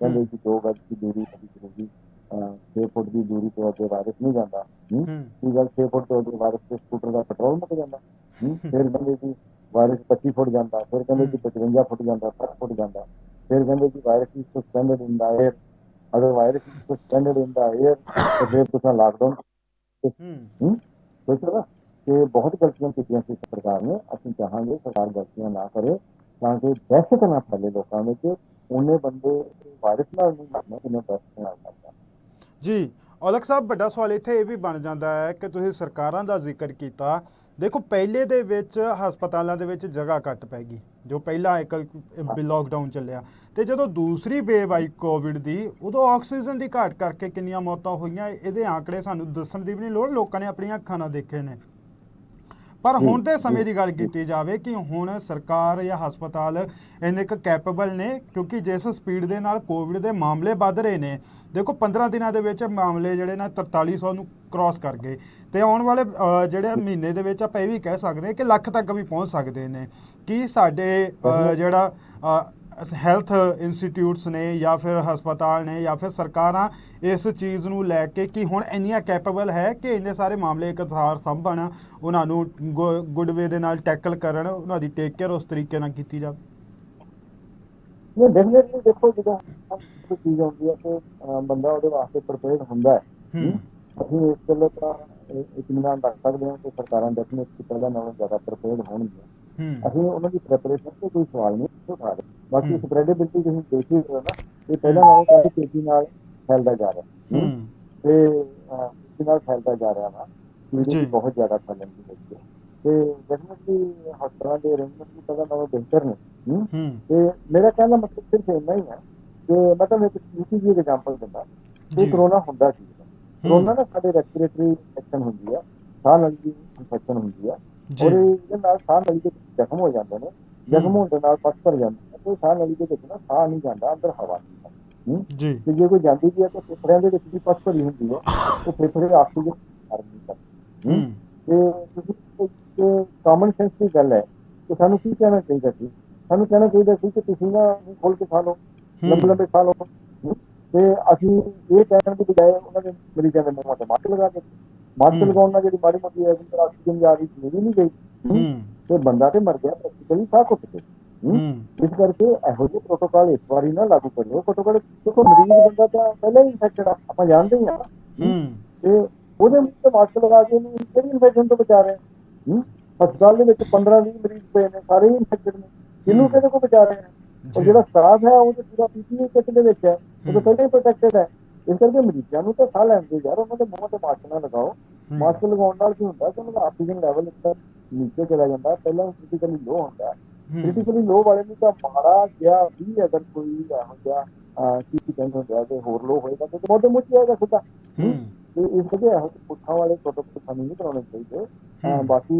ਕਹਿੰਦੇ ਕਿ ਦੋ ਗਜ ਦੀ ਦੂਰੀ ਬੜੀ ਜ਼ਰੂਰੀ। 6 ਫੁੱਟ ਦੀ ਦੂਰੀ ਤੋਂ ਅੱਗੇ ਵਾਇਰਸ ਨਹੀਂ ਜਾਂਦਾ ਹੂੰ? ਹੂੰ। ਕੀ ਗੱਲ 6 ਫੁੱਟ ਤੋਂ ਅੱਗੇ ਵਾਇਰਸ ਦੇ ਸਕੂਟਰ ਦਾ ਪੈਟਰੋਲ ਮੁੱਕ ਜਾਂਦਾ ਹੂੰ? ਫਿਰ ਕਹਿੰਦੇ ਕਿ ਵਾਇਰਸ 25 ਫੁੱਟ ਜਾਂਦਾ ਫਿਰ ਕਹਿੰਦੇ ਕਿ 55 ਫੁੱਟ ਜਾਂਦਾ 60 ਫੁੱਟ ਜਾਂਦਾ ਫਿਰ ਕਹਿੰਦੇ ਕਿ virus is suspended in the air ਅਗਰ virus is suspended in the air ਤਾਂ ਫਿਰ ਤੁਸੀਂ ਲਾਕਡਾਊਨ ਹੂੰ। ਹੂੰ? ਸੋਚੋ ਨਾ? ਕਿ ਬਹੁਤ ਗਲਤੀਆਂ ਕੀਤੀਆਂ ਸੀ ਸਰਕਾਰ ਨੇ ਅਸੀਂ ਚਾਹਾਂਗੇ ਸਰਕਾਰ ਗਲਤੀਆਂ ਨਾ ਕਰੇ ਤਾਂ ਕਿ ਦਹਿਸ਼ਤ ਨਾ ਫੈਲੇ ਲੋਕਾਂ ਵਿੱਚ ਉਹਨੇ ਬੰਦੇ ਵਾਇਰਸ ਨਾਲ ਨਹੀਂ ਮਰਨੇ ਜਿੰਨੇ ਦਹਿਸ਼ਤ ਨਾਲ ਮਰਨਾ ਜੀ, ਔਲਖ ਸਾਹਿਬ, ਵੱਡਾ ਸਵਾਲ ਇੱਥੇ ਇਹ ਵੀ ਬਣ ਜਾਂਦਾ ਹੈ ਕਿ ਤੁਸੀਂ ਸਰਕਾਰਾਂ ਦਾ ਜ਼ਿਕਰ ਕੀਤਾ, ਦੇਖੋ ਪਹਿਲੇ ਦੇ ਵਿੱਚ ਹਸਪਤਾਲਾਂ ਦੇ ਵਿੱਚ ਜਗ੍ਹਾ ਘੱਟ ਪੈ ਗਈ, ਜੋ ਪਹਿਲਾ ਇੱਕ ਲਾਕਡਾਊਨ ਚੱਲਿਆ। ਤੇ ਜਦੋਂ ਦੂਸਰੀ ਵੇਵ ਆਈ ਕੋਵਿਡ ਦੀ, ਉਦੋਂ ਆਕਸੀਜਨ ਦੀ ਘਾਟ ਕਰਕੇ ਕਿੰਨੀਆਂ ਮੌਤਾਂ ਹੋਈਆਂ, ਇਹਦੇ ਆંકੜੇ ਸਾਨੂੰ ਦੱਸਣ ਦੀ ਵੀ ਨਹੀਂ ਲੋੜ, ਲੋਕਾਂ ਨੇ ਆਪਣੀਆਂ ਅੱਖਾਂ ਨਾਲ ਦੇਖੇ ਨੇ। ਪਰ ਹੁਣ ਦੇ ਸਮੇਂ ਦੀ ਗੱਲ। ਕੀਤੀ ਜਾਵੇ ਕਿ ਹੁਣ ਸਰਕਾਰ ਜਾਂ ਹਸਪਤਾਲ ਇੰਨੇ ਕੁ ਕੈਪੇਬਲ ਨੇ ਕਿਉਂਕਿ ਜਿਸ ਸਪੀਡ ਦੇ ਨਾਲ ਕੋਵਿਡ ਦੇ ਮਾਮਲੇ ਵੱਧ ਰਹੇ ਨੇ ਦੇਖੋ 15 ਦਿਨਾਂ ਦੇ ਵਿੱਚ ਮਾਮਲੇ ਜਿਹੜੇ ਨਾ 4300 ਨੂੰ ਕ੍ਰਾਸ ਕਰ ਗਏ ਤੇ ਆਉਣ ਵਾਲੇ ਜਿਹੜੇ ਮਹੀਨੇ ਦੇ ਵਿੱਚ ਆਪਾਂ ਇਹ ਵੀ ਕਹਿ ਸਕਦੇ ਹਾਂ ਕਿ ਲੱਖ ਤੱਕ ਵੀ ਪਹੁੰਚ ਸਕਦੇ ਨੇ ਕੀ ਸਾਡੇ। ਜਿਹੜਾ ਹੈਲਥ ਇੰਸਟੀਟਿਊਟਸ ਨੇ ਜਾਂ ਫਿਰ ਹਸਪਤਾਲ ਨੇ ਜਾਂ ਫਿਰ ਸਰਕਾਰਾਂ ਇਸ ਚੀਜ਼ ਨੂੰ ਲੈ ਕੇ ਕਿ ਹੁਣ ਇੰਨੀਆਂ ਕੈਪੇਬਲ ਹੈ ਕਿ ਇੰਨੇ ਸਾਰੇ ਮਾਮਲੇ ਇੱਕ ਸਾਰ ਸੰਭਣ ਉਹਨਾਂ ਨੂੰ ਗੁੱਡ ਵੇ ਦੇ ਨਾਲ ਟੈਕਲ ਕਰਨ ਉਹਨਾਂ ਦੀ ਟੇਕ ਕੇਅਰ ਉਸ ਤਰੀਕੇ ਨਾਲ ਕੀਤੀ ਜਾਵੇ। ਨਹੀਂ ਡੈਫੀਨਿਟਲੀ ਦੇਖੋ ਜਦੋਂ ਕੋਈ ਚੀਜ਼ ਆਉਂਦੀ ਹੈ ਕਿ ਬੰਦਾ ਉਹਦੇ ਵਾਸਤੇ ਪ੍ਰਪੇਅਰਡ ਹੁੰਦਾ ਹੈ। ਅਸੀਂ ਇਸ ਗੱਲੋਂ ਇਹ- ਇਤਮਾਨ ਰੱਖ ਸਕਦੇ ਹਾਂ ਕਿ ਸਰਕਾਰਾਂ ਡੈਫੀਨਿਟਲੀ ਪਹਿਲਾਂ ਨਾਲੋਂ ਜ਼ਿਆਦਾ ਪ੍ਰਪੇਅਰਡ ਹੋਣਗੀਆਂ। ਅਸੀਂ ਉਹਨਾਂ ਦੀ ਪ੍ਰੈਪਰੇਸ਼ਨ ਤੇ ਕੋਈ ਸਵਾਲ ਨਹੀਂ ਉਠਾ ਰਹੇ। ਬਾਕੀ। ਸਪਰੈਡੇਬਿਲਟੀ ਤੁਸੀਂ ਦੇਖ ਹੀ ਰਹੇ ਹੋ ਨਾ ਇਹ ਪਹਿਲਾਂ ਨਾਲੋਂ ਕਾਫੀ ਤੇਜ਼ੀ ਨਾਲ ਫੈਲਦਾ ਜਾ ਰਿਹਾ। ਹੂੰ। ਤੇ ਤੇਜ਼ੀ ਨਾਲ ਫੈਲਦਾ ਜਾ ਰਿਹਾ ਵਾ ਜੀ। ਬਹੁਤ ਜ਼ਿਆਦਾ ਫੈਲਣ ਦੀ ਵਿੱਚ ਤੇ ਡੈਫੀਨਿਟਲੀ ਹਸਪਤਾਲਾਂ ਦੇ ਅਰੇਂਜਮੈਂਟ ਵੀ ਪਹਿਲਾਂ ਨਾਲੋਂ ਬਿਹਤਰ ਨੇ। ਤੇ ਮੇਰਾ ਕਹਿਣ ਦਾ ਮਤਲਬ ਸਿਰਫ ਇੰਨਾ ਹੀ ਹੈ ਕਿ ਮੈਂ ਤੁਹਾਨੂੰ ਇੱਕ ਛੋਟੀ ਜਿਹੀ ਐਗਜ਼ਾਮਪਲ ਦਿੰਦਾ। ਕਿ ਕਰੋਨਾ ਹੁੰਦਾ ਸੀ ਕਰੋਨਾ ਨਾ ਸਾਡੇ ਰੈਸਪੀਰੇਟਰੀ ਇਨਫੈਕਸ਼ਨ ਹੁੰਦੀ ਆ ਸਾਹ ਨਲੀ ਦੀ ਇਨਫੈਕਸ਼ਨ ਹੁੰਦੀ ਆ। ਔਰ ਇਹਦੇ ਨਾਲ ਸਾਹ ਨਲੀ ਦੇ ਜ਼ਖਮ ਹੋ ਜਾਂਦੇ ਨੇ। ਜ਼ਖਮ ਹੋਣ ਦੇ ਨਾਲ ਭਰ ਜਾਂਦੇ ਨੇ ਤੇ ਸਾਹ ਨਲੀ ਦੇ ਵਿੱਚ ਨਾ ਸਾਹ ਨਹੀਂ ਜਾਂਦਾ ਅੰਦਰ ਹਵਾ ਨਹੀਂ? ਜੀ। ਤੇ ਜੇ ਕੋਈ ਜਾਂਦੀ ਵੀ ਹੈ ਤਾਂ ਫੇਫੜਿਆਂ ਦੇ ਵਿੱਚ ਵੀ ਪੱਟ ਭਰੀ ਹੁੰਦੀ ਹੈ। ਤੇ ਫੇਫੜੇ ਆਕਸੀਜਨ ਕਰ ਨਹੀਂ ਸਕਦੇ ਹੂੰ। ਹੂੰ? ਤੇ ਤੁਸੀਂ ਕਾਮਨ ਸੈਂਸ ਦੀ ਗੱਲ ਹੈ ਕਿ ਸਾਨੂੰ ਕੀ ਕਹਿਣਾ ਚਾਹੀਦਾ ਸੀ? ਸਾਨੂੰ ਕਹਿਣਾ ਚਾਹੀਦਾ ਸੀ ਕਿ ਤੁਸੀਂ ਨਾ ਖੋਲ ਕੇ ਖਾ ਲਓ ਲੰਬੇ ਲੰਬੇ ਖਾ ਲਓ? ਤੇ ਅਸੀਂ ਇਹ ਕਹਿਣ ਦੀ ਬਜਾਏ ਉਹਨਾਂ ਦੇ ਮਰੀਜ਼ਾਂ ਦੇ ਮੂੰਹਾਂ ਤੇ ਮਾਸਕ ਲਗਾ ਕੇ ਹੂੰ। ਲਗਾਉਣ ਨਾਲ ਜਿਹੜੀ ਮਾੜੀ ਮੋਟੀ ਆਕਸੀਜਨ ਜਾ ਰਹੀ ਸੀ ਨਹੀਂ ਗਈ। ਹੂੰ? ਤੇ ਬੰਦਾ ਤੇ ਮਰ ਗਿਆ ਪ੍ਰੈਕਟੀਕਲੀ ਸਾਹ ਘੁੱਟ ਕੇ ਇਸ ਕਰਕੇ ਇਹੋ ਜਿਹੇ ਪ੍ਰੋਟੋਕਾਲ ਇਸ ਵਾਰੀ ਨਾ ਲਾਗੂ ਕਰਿਓ। ਪ੍ਰੋਟੋਕਾਲ ਦੇਖੋ ਮਰੀਜ਼ ਬੰਦਾ ਤਾਂ ਪਹਿਲਾਂ ਹੀ ਇਨਫੈਕਟਡ ਆ ਆਪਾਂ ਜਾਣਦੇ ਹੀ ਆ। ਹੂੰ। ਤੇ ਉਹਦੇ ਮੂੰਹ ਤੇ ਮਾਸਕ ਲਗਾ ਕੇ ਉਹਨੂੰ ਕਿਹੜੀ ਇਨਫੈਕਸ਼ਨ ਤੋਂ ਬਚਾ ਰਹੇ ਹੂੰ। ਹਸਪਤਾਲ ਦੇ ਵਿੱਚ 15 20 ਮਰੀਜ਼ ਪਏ ਨੇ ਸਾਰੇ ਇਨਫੈਕਟਡ ਨੇ। ਕਿਹਨੂੰ ਕਿਹਦੇ ਕੋ ਬਚਾ ਰਹੇ ਨੇ ਉਹ। ਜਿਹੜਾ ਸਟਾਫ ਹੈ ਉਹ ਤੇ ਪੂਰਾ ਪੀਪੀਈ ਕਿੱਟ ਦੇ ਵਿੱਚ ਹੈ। ਉਹ ਤਾਂ ਪਹਿਲਾਂ ਹੀ ਪ੍ਰੋਟੈਕਟਡ ਹੈ। ਇਸ ਕਰਕੇ ਮਰੀਜ਼ਾਂ ਨੂੰ ਤਾਂ ਸਾਹ ਲੈਣ ਦਿਓ ਯਾਰ ਉਹਨਾਂ ਦੇ ਮੂੰਹ ਤੇ ਮਾਸਕ ਨਾ ਲਗਾਓ। ਮਾਸਕ ਲਗਾਉਣ ਨਾਲ ਕੀ ਹੁੰਦਾ ਕਿ ਉਹਨਾਂ ਦਾ ਆਕਸੀਜਨ ਲੈਵਲ ਇੱਕਦਮ ਨੀਚੇ ਚਲਾ ਜਾਂਦਾ ਪਹਿਲਾਂ ਕ੍ਰਿਟੀਕਲੀ ਲੋ ਹੁੰਦਾ। ਕ੍ਰਿਟੀਕਲੀ ਲੋ ਵਾਲੇ ਨੂੰ ਤਾਂ ਮਾਰਾ ਗਿਆ ਵੀ ਅਗਰ ਕੋਈ ਇਹੋ ਜਿਹਾ ਕੀ ਕਹਿੰਦੇ ਹੁੰਦੇ ਕਿ ਹੋਰ ਲੋ ਹੋਏਗਾ ਤੇ ਮੋਢੇ ਮੁੱਚ ਜਾਏਗਾ ਸਿੱਧਾ ਤੇ ਇਸ ਵਜ੍ਹਾ ਇਹੋ ਜਿਹੇ ਪੁੱਠਾਂ ਵਾਲੇ ਪ੍ਰੋਟੋਕੋਲ ਸਾਨੂੰ ਨਹੀਂ ਬਣਾਉਣੇ ਚਾਹੀਦੇ। ਬਾਕੀ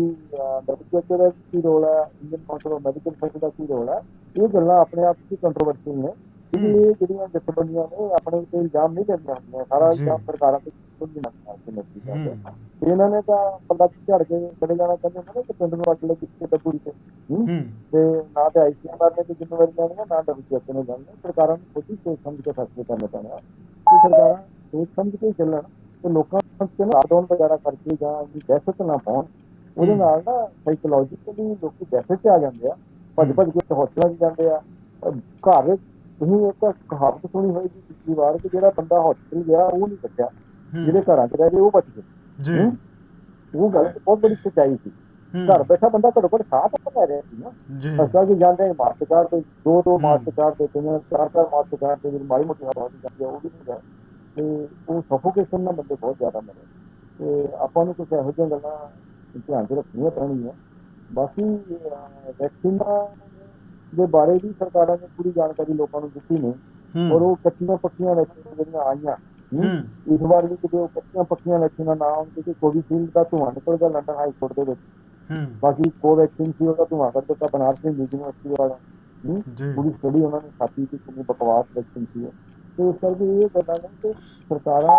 ਮੈਡੀਕਲ ਦਾ ਕੀ ਰੋਲ ਹੈ Indian council of medical science ਦਾ ਕੀ ਰੋਲ ਹੈ ਇਹ ਗੱਲਾਂ ਆਪਣੇ ਆਪ ਵਿੱਚ ਕੰਟਰੋਵਰਸੀ ਨੇ ਇਹ ਜਿਹੜੀਆਂ ਜਥੇਬੰਦੀਆਂ ਨੇ ਆਪਣੇ ਉੱਤੇ ਇਲਜ਼ਾਮ ਨਹੀਂ ਦਿੰਦੀਆਂ ਹੁੰਦੀਆਂ ਸਾਰਾ। ਇਲਜ਼ਾਮ ਸਰਕਾਰਾਂ ਤੇ ਖੁਦ ਦੀ ਨੱਕੀ ਕਰਦੇ ਹੂੰ। ਤੇ ਇਹਨਾਂ ਨੇ ਤਾਂ ਬੰਦਾ ਝੜ ਕੇ ਚਲੇ ਜਾਣਾ ਕਹਿੰਦੇ ਹੁੰਦੇ ਨੇ ਕਿ ਪਿੰਡ ਨੂੰ ਅੱਗ ਲੱਗੀ ਤੇ ਡੱਬੂਰੀ ਤੇ ਹੂੰ? ਹੂੰ ਤੇ ਨਾ ਤੇ ਆਈਸੀਐਮਆਰ ਨੇ ਤੇ ਜ਼ਿੰਮੇਵਾਰੀ ਲੈਣੀ ਹੈ ਨਾ ਡਬਲਯੂਐਚ ਨੇ ਲੈਣੀ ਹੈ ਸਰਕਾਰਾਂ ਨੂੰ ਖੁਦ ਹੀ ਸੋਚ ਸਮਝ ਕੇ ਫੈਸਲੇ ਕਰਨੇ ਪੈਣੇ ਆ ਕਿ ਸਰਕਾਰਾਂ ਸੋਚ ਸਮਝ ਕੇ ਚੱਲਣ ਤੇ ਲੋਕਾਂ ਨੂੰ ਲਾਕਡਾਊਨ ਵਗੈਰਾ ਕਰਕੇ ਜਾਂ ਇੰਨੀ ਦਹਿਸ਼ਤ ਨਾ ਪਾਉਣ ਉਹਦੇ ਹੂੰ। ਨਾਲ ਨਾ ਸਾਈਕੋਲੋਜੀਕਲੀ ਲੋਕੀ ਦਹਿਸ਼ਤ 'ਚ ਆ ਜਾਂਦੇ ਆ ਭੱਜ ਭੱਜ ਕੇ ਹਸਪਤਾਲਾਂ 'ਚ ਜਾਂਦੇ ਆ ਘਰ ਤੁਸੀਂ ਇੱਕ ਕਹਾਵਤ ਸੁਣੀ ਹੋਏਗੀ ਪਿਛਲੀ ਵਾਰ ਕਿ ਜਿਹੜਾ ਬੰਦਾ ਹਸਪਤਾਲ ਗਿਆ ਉਹ ਨਹੀਂ ਬਚਿਆ। ਜਿਹੜੇ ਘਰਾਂ 'ਚ ਰਹਿ ਗਏ ਉਹ ਬਚ ਗਏ। ਜੀ? ਉਹ ਗੱਲ ਬਹੁਤ ਬੜੀ ਸੱਚਾਈ ਸੀ। ਘਰ ਬੈਠਾ ਬੰਦਾ ਘੱਟੋ ਘੱਟ ਸਾਹ ਤਾਂ ਲੈ ਰਿਹਾ ਸੀ ਨਾ। ਜੀ। ਅਸਾਂ ਕਿ ਜਾਂਦੇ ਹਾਂ ਮਾਸਟਰਕਾਰਡ ਤੇ ਦੋ ਦੋ ਹਮ। ਮਾਸਟਰਕਾਰਡ ਤੇ ਤਿੰਨ ਚਾਰ ਚਾਰ ਮਾਸਟਰਕਾਰਡ ਤੇ ਜਿਹੜੀ ਮਾੜੀ ਮੋਟੀ ਹਵਾ ਦੀ ਜਾਂਦੀ ਉਹ ਵੀ ਨਹੀਂ ਹੈ ਤੇ ਉਹ ਸਫੋਕੇਸ਼ਨ ਨਾਲ ਬੰਦੇ ਬਹੁਤ ਜ਼ਿਆਦਾ ਮਰੇ। ਤੇ ਆਪਾਂ ਨੂੰ ਕੁਝ ਇਹੋ ਜਿਹੀਆਂ ਗੱਲਾਂ ਧਿਆਨ 'ਚ ਰੱਖਣੀਆਂ ਪੈਣਗੀਆਂ। ਬਾਕੀ ਵੈਕਸੀਨਾਂ ਦੇ ਬਾਰੇ ਵੀ ਸਰਕਾਰਾਂ ਨੇ ਪੂਰੀ ਜਾਣਕਾਰੀ ਲੋਕਾਂ ਨੂੰ ਦਿੱਤੀ ਨਹੀਂ। ਔਰ ਉਹ ਕੱਚੀਆਂ ਪੱਕੀਆਂ ਵੈਕਸੀਨਾਂ ਜਿਹੜੀਆਂ ਆਈਆਂ। ਇਸ ਵਾਰ ਵੀ ਕਿਤੇ ਉਹ ਕੱਚੀਆਂ ਪੱਕੀਆਂ ਵੈਕਸੀਨਾਂ ਨਾ ਆਉਣ ਕਿਉਂਕਿ ਕੋਵਿਸ਼ੀਲਡ ਦਾ ਧੂੰਆਂ ਨਿਕਲ ਗਿਆ ਲੰਡਨ ਹਾਈ ਕੋਰਟ ਦੇ ਵਿੱਚ ਬਾਕੀ ਕੋਵੈਕਸੀਨ ਸੀ ਉਹਦਾ ਧੂੰਆਂ ਕੱਢ ਦਿੱਤਾ ਬਨਾਰਸ ਦੀ ਯੂਨੀਵਰਸਿਟੀ ਵਾਲਾ ਪੂਰੀ ਸਟੱਡੀ ਉਹਨਾਂ ਨੇ ਛਾਪੀ ਕਿ ਕਿੰਨੀ ਬਕਵਾਸ ਵੈਕਸੀਨ ਸੀ। ਤੇ ਇਸ ਕਰਕੇ ਇਹ ਗੱਲਾਂ ਨੇ ਕਿ ਸਰਕਾਰਾਂ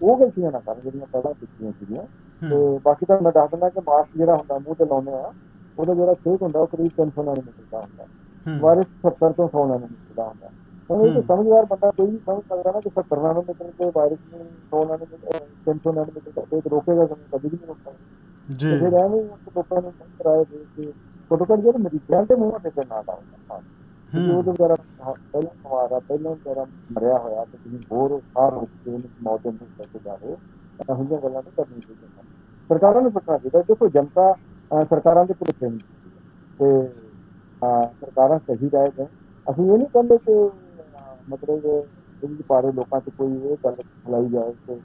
ਉਹ ਗਲਤੀਆਂ ਨਾ ਕਰਨ ਜਿਹੜੀਆਂ ਪਹਿਲਾਂ ਕੀਤੀਆਂ ਸੀਗੀਆਂ ਤੇ। ਬਾਕੀ ਤਾਂ ਮੈਂ ਦੱਸ ਦਿੰਦਾ ਕਿ ਮਾਸਕ ਜਿਹੜਾ ਹੁੰਦਾ ਮੂੰਹ ਤੇ ਲਾਉਂਦੇ ਆ ਉਹਦਾ ਜਿਹੜਾ ਛੇਕ ਹੁੰਦਾ ਉਹ ਕਰੀਬ 300 ਨਾਨੋਮੀਟਰ ਦਾ ਹੁੰਦਾ ਹੂੰ। ਵਾਇਰਸ 70 ਤੋਂ 100 ਨਾਨੋਮੀਟਰ ਦਾ ਹੁੰਦਾ। ਹੁਣ ਇਹ ਤਾਂ। ਸਮਝਦਾਰ ਬੰਦਾ ਕੋਈ ਵੀ ਸਮਝ ਸਕਦਾ ਨਾ ਕਿ 70 ਨਾਨੋਮੀਟਰ ਦੇ ਵਾਇਰਸ ਨੂੰ 100 ਨਾਨੋਮੀਟਰ 300 ਨਾਨੋਮੀਟਰ ਤੱਕ ਇਹ ਰੋਕੇਗਾ ਤਾਂ ਕਦੀ ਵੀ ਨਹੀਂ ਰੋਕ ਸਕਦਾ। ਜੀ। ਤੇ ਫਿਰ ਐਵੇਂ ਹੀ ਉਸ ਲੋਕਾਂ ਨੂੰ ਕਰਾਏ ਦੇ ਕੇ ਘੱਟੋ ਘੱਟ ਜਿਹੜੇ ਮਰੀਜ਼ਾਂ ਦੇ ਮੂੰਹ ਤੇ ਨਾ ਲਾਉਂਦਾ ਕਿ ਉਹ ਜਿਹੜਾ ਪਹਿਲਾਂ ਸਵਾਰਾ ਪਹਿਲਾਂ ਜਿਹੜਾ ਮਰਿਆ ਹੋਇਆ ਤੇ ਤੁਸੀਂ ਹੋਰ ਸਾਰ ਹੋ ਕੇ ਮੌਤ ਮੁੱਖ ਤੇ ਜਾਵੇ ਤਾਂ ਹੁੰਦੀਆਂ ਗੱਲਾਂ ਨਹੀਂ ਕਰਨੀ ਚਾਹੀਦੀਆਂ। ਸਰਕਾਰਾਂ ਨੂੰ ਸੋਚਣਾ ਚਾਹੀਦਾ ਦੇਖੋ ਜਨਤਾ ਅਹ, ਸਰਕਾਰਾਂ ਦੇ ਨਹੀਂ ਤੇ ਸਰਕਾਰਾਂ ਸਹੀ ਰਾਏ ਦੇਣ ਅਸੀਂ ਇਹ ਨਹੀਂ ਕਹਿੰਦੇ ਕਿ ਮਤਲਬ ਇਹਦੇ ਬਾਰੇ ਲੋਕਾਂ 'ਚ ਕੋਈ ਇਹ ਗੱਲ ਫੈਲਾਈ ਜਾਏ ਕਿ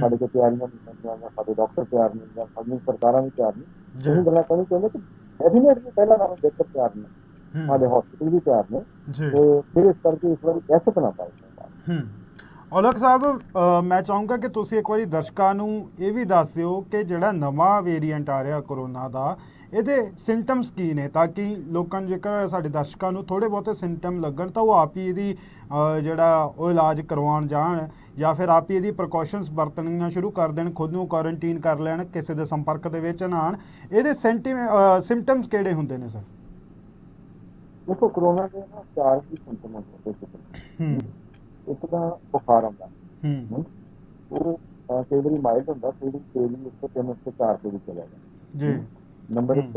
ਸਾਡੇ ਕੋਲ ਤਿਆਰੀਆਂ ਨਹੀਂ ਹੁੰਦੀਆਂ ਜਾਂ ਸਾਡੇ ਡਾਕਟਰ ਤਿਆਰ ਨਹੀਂ ਜਾਂ ਸਾਡੀਆਂ ਸਰਕਾਰਾਂ ਵੀ ਤਿਆਰ ਨਹੀਂ। ਜੀ। ਇਹ ਗੱਲਾਂ ਕਹਿਣੀ ਚਾਹੁੰਦੇ ਕਿ ਡੈਫੀਨੇਟਲੀ ਪਹਿਲਾਂ ਨਾਲੋਂ ਬਿਹਤਰ ਤਿਆਰ ਨੇ। ਹੂੰ, ਸਾਡੇ ਹਸਪੀਟਲ ਵੀ ਤਿਆਰ ਨੇ। ਤੇ ਫਿਰ ਇਸ ਕਰਕੇ ਇਸ ਵਾਰੀ ਐਸਤ ਨਾ। ਸਰਕਾਰ। ਹੂੰ। ਔਲਖ ਸਾਹਿਬ ਮੈਂ ਚਾਹੂੰਗਾ ਕਿ ਤੁਸੀਂ ਇੱਕ ਵਾਰੀ ਦਰਸ਼ਕਾਂ ਨੂੰ ਇਹ ਵੀ ਦੱਸ ਦਿਓ ਕਿ ਜਿਹੜਾ ਨਵਾਂ ਵੇਰੀਐਂਟ ਆ ਰਿਹਾ ਕੋਰੋਨਾ ਦਾ ਇਹਦੇ ਸਿੰਪਟਮਸ ਕੀ ਨੇ? ਤਾਂ ਕਿ ਲੋਕਾਂ ਨੂੰ ਜੇਕਰ ਸਾਡੇ ਦਰਸ਼ਕਾਂ ਨੂੰ ਥੋੜੇ ਬਹੁਤੇ ਸਿੰਪਟਮ ਲੱਗਣ ਤਾਂ ਉਹ ਆਪ ਹੀ ਇਹਦੀ ਜਿਹੜਾ ਉਹ ਇਲਾਜ ਕਰਵਾਉਣ ਜਾਣ ਜਾਂ ਫਿਰ ਆਪ ਹੀ ਇਹਦੀ ਪ੍ਰੀਕਾਸ਼ਨਸ ਵਰਤਣੀਆਂ ਸ਼ੁਰੂ ਕਰ ਦੇਣ ਖੁਦ ਨੂੰ ਕੁਆਰੰਟਾਈਨ ਕਰ ਲੈਣ ਕਿਸੇ ਦੇ ਸੰਪਰਕ ਦੇ ਵਿੱਚ ਨਾ ਆਉਣ। ਇਹਦੇ ਸਿੰਪਟਮਸ ਕਿਹੜੇ ਹੁੰਦੇ ਨੇ ਸਰ ਦੇਖੋ ਕਰੋਨਾ ਦੇ ਨਾ ਚਾਰ ਹੀ ਸਿੰਪਟਮ ਹੁੰਦੇ ਨੇ ਇੱਕ ਤਾਂ। ਬੁਖਾਰ ਆਉਂਦਾ। ਹੂੰ। ਉਹ ਕਈ ਵਾਰੀ ਮਾਈਲਡ ਹੁੰਦਾ ਕਈ ਵਾਰੀ ਤੇਜ਼ ਵੀ 103 104 ਤੇ ਵੀ ਚਲਾ ਜਾਂਦਾ। ਜੀ। ਨੰਬਰ ਇੱਕ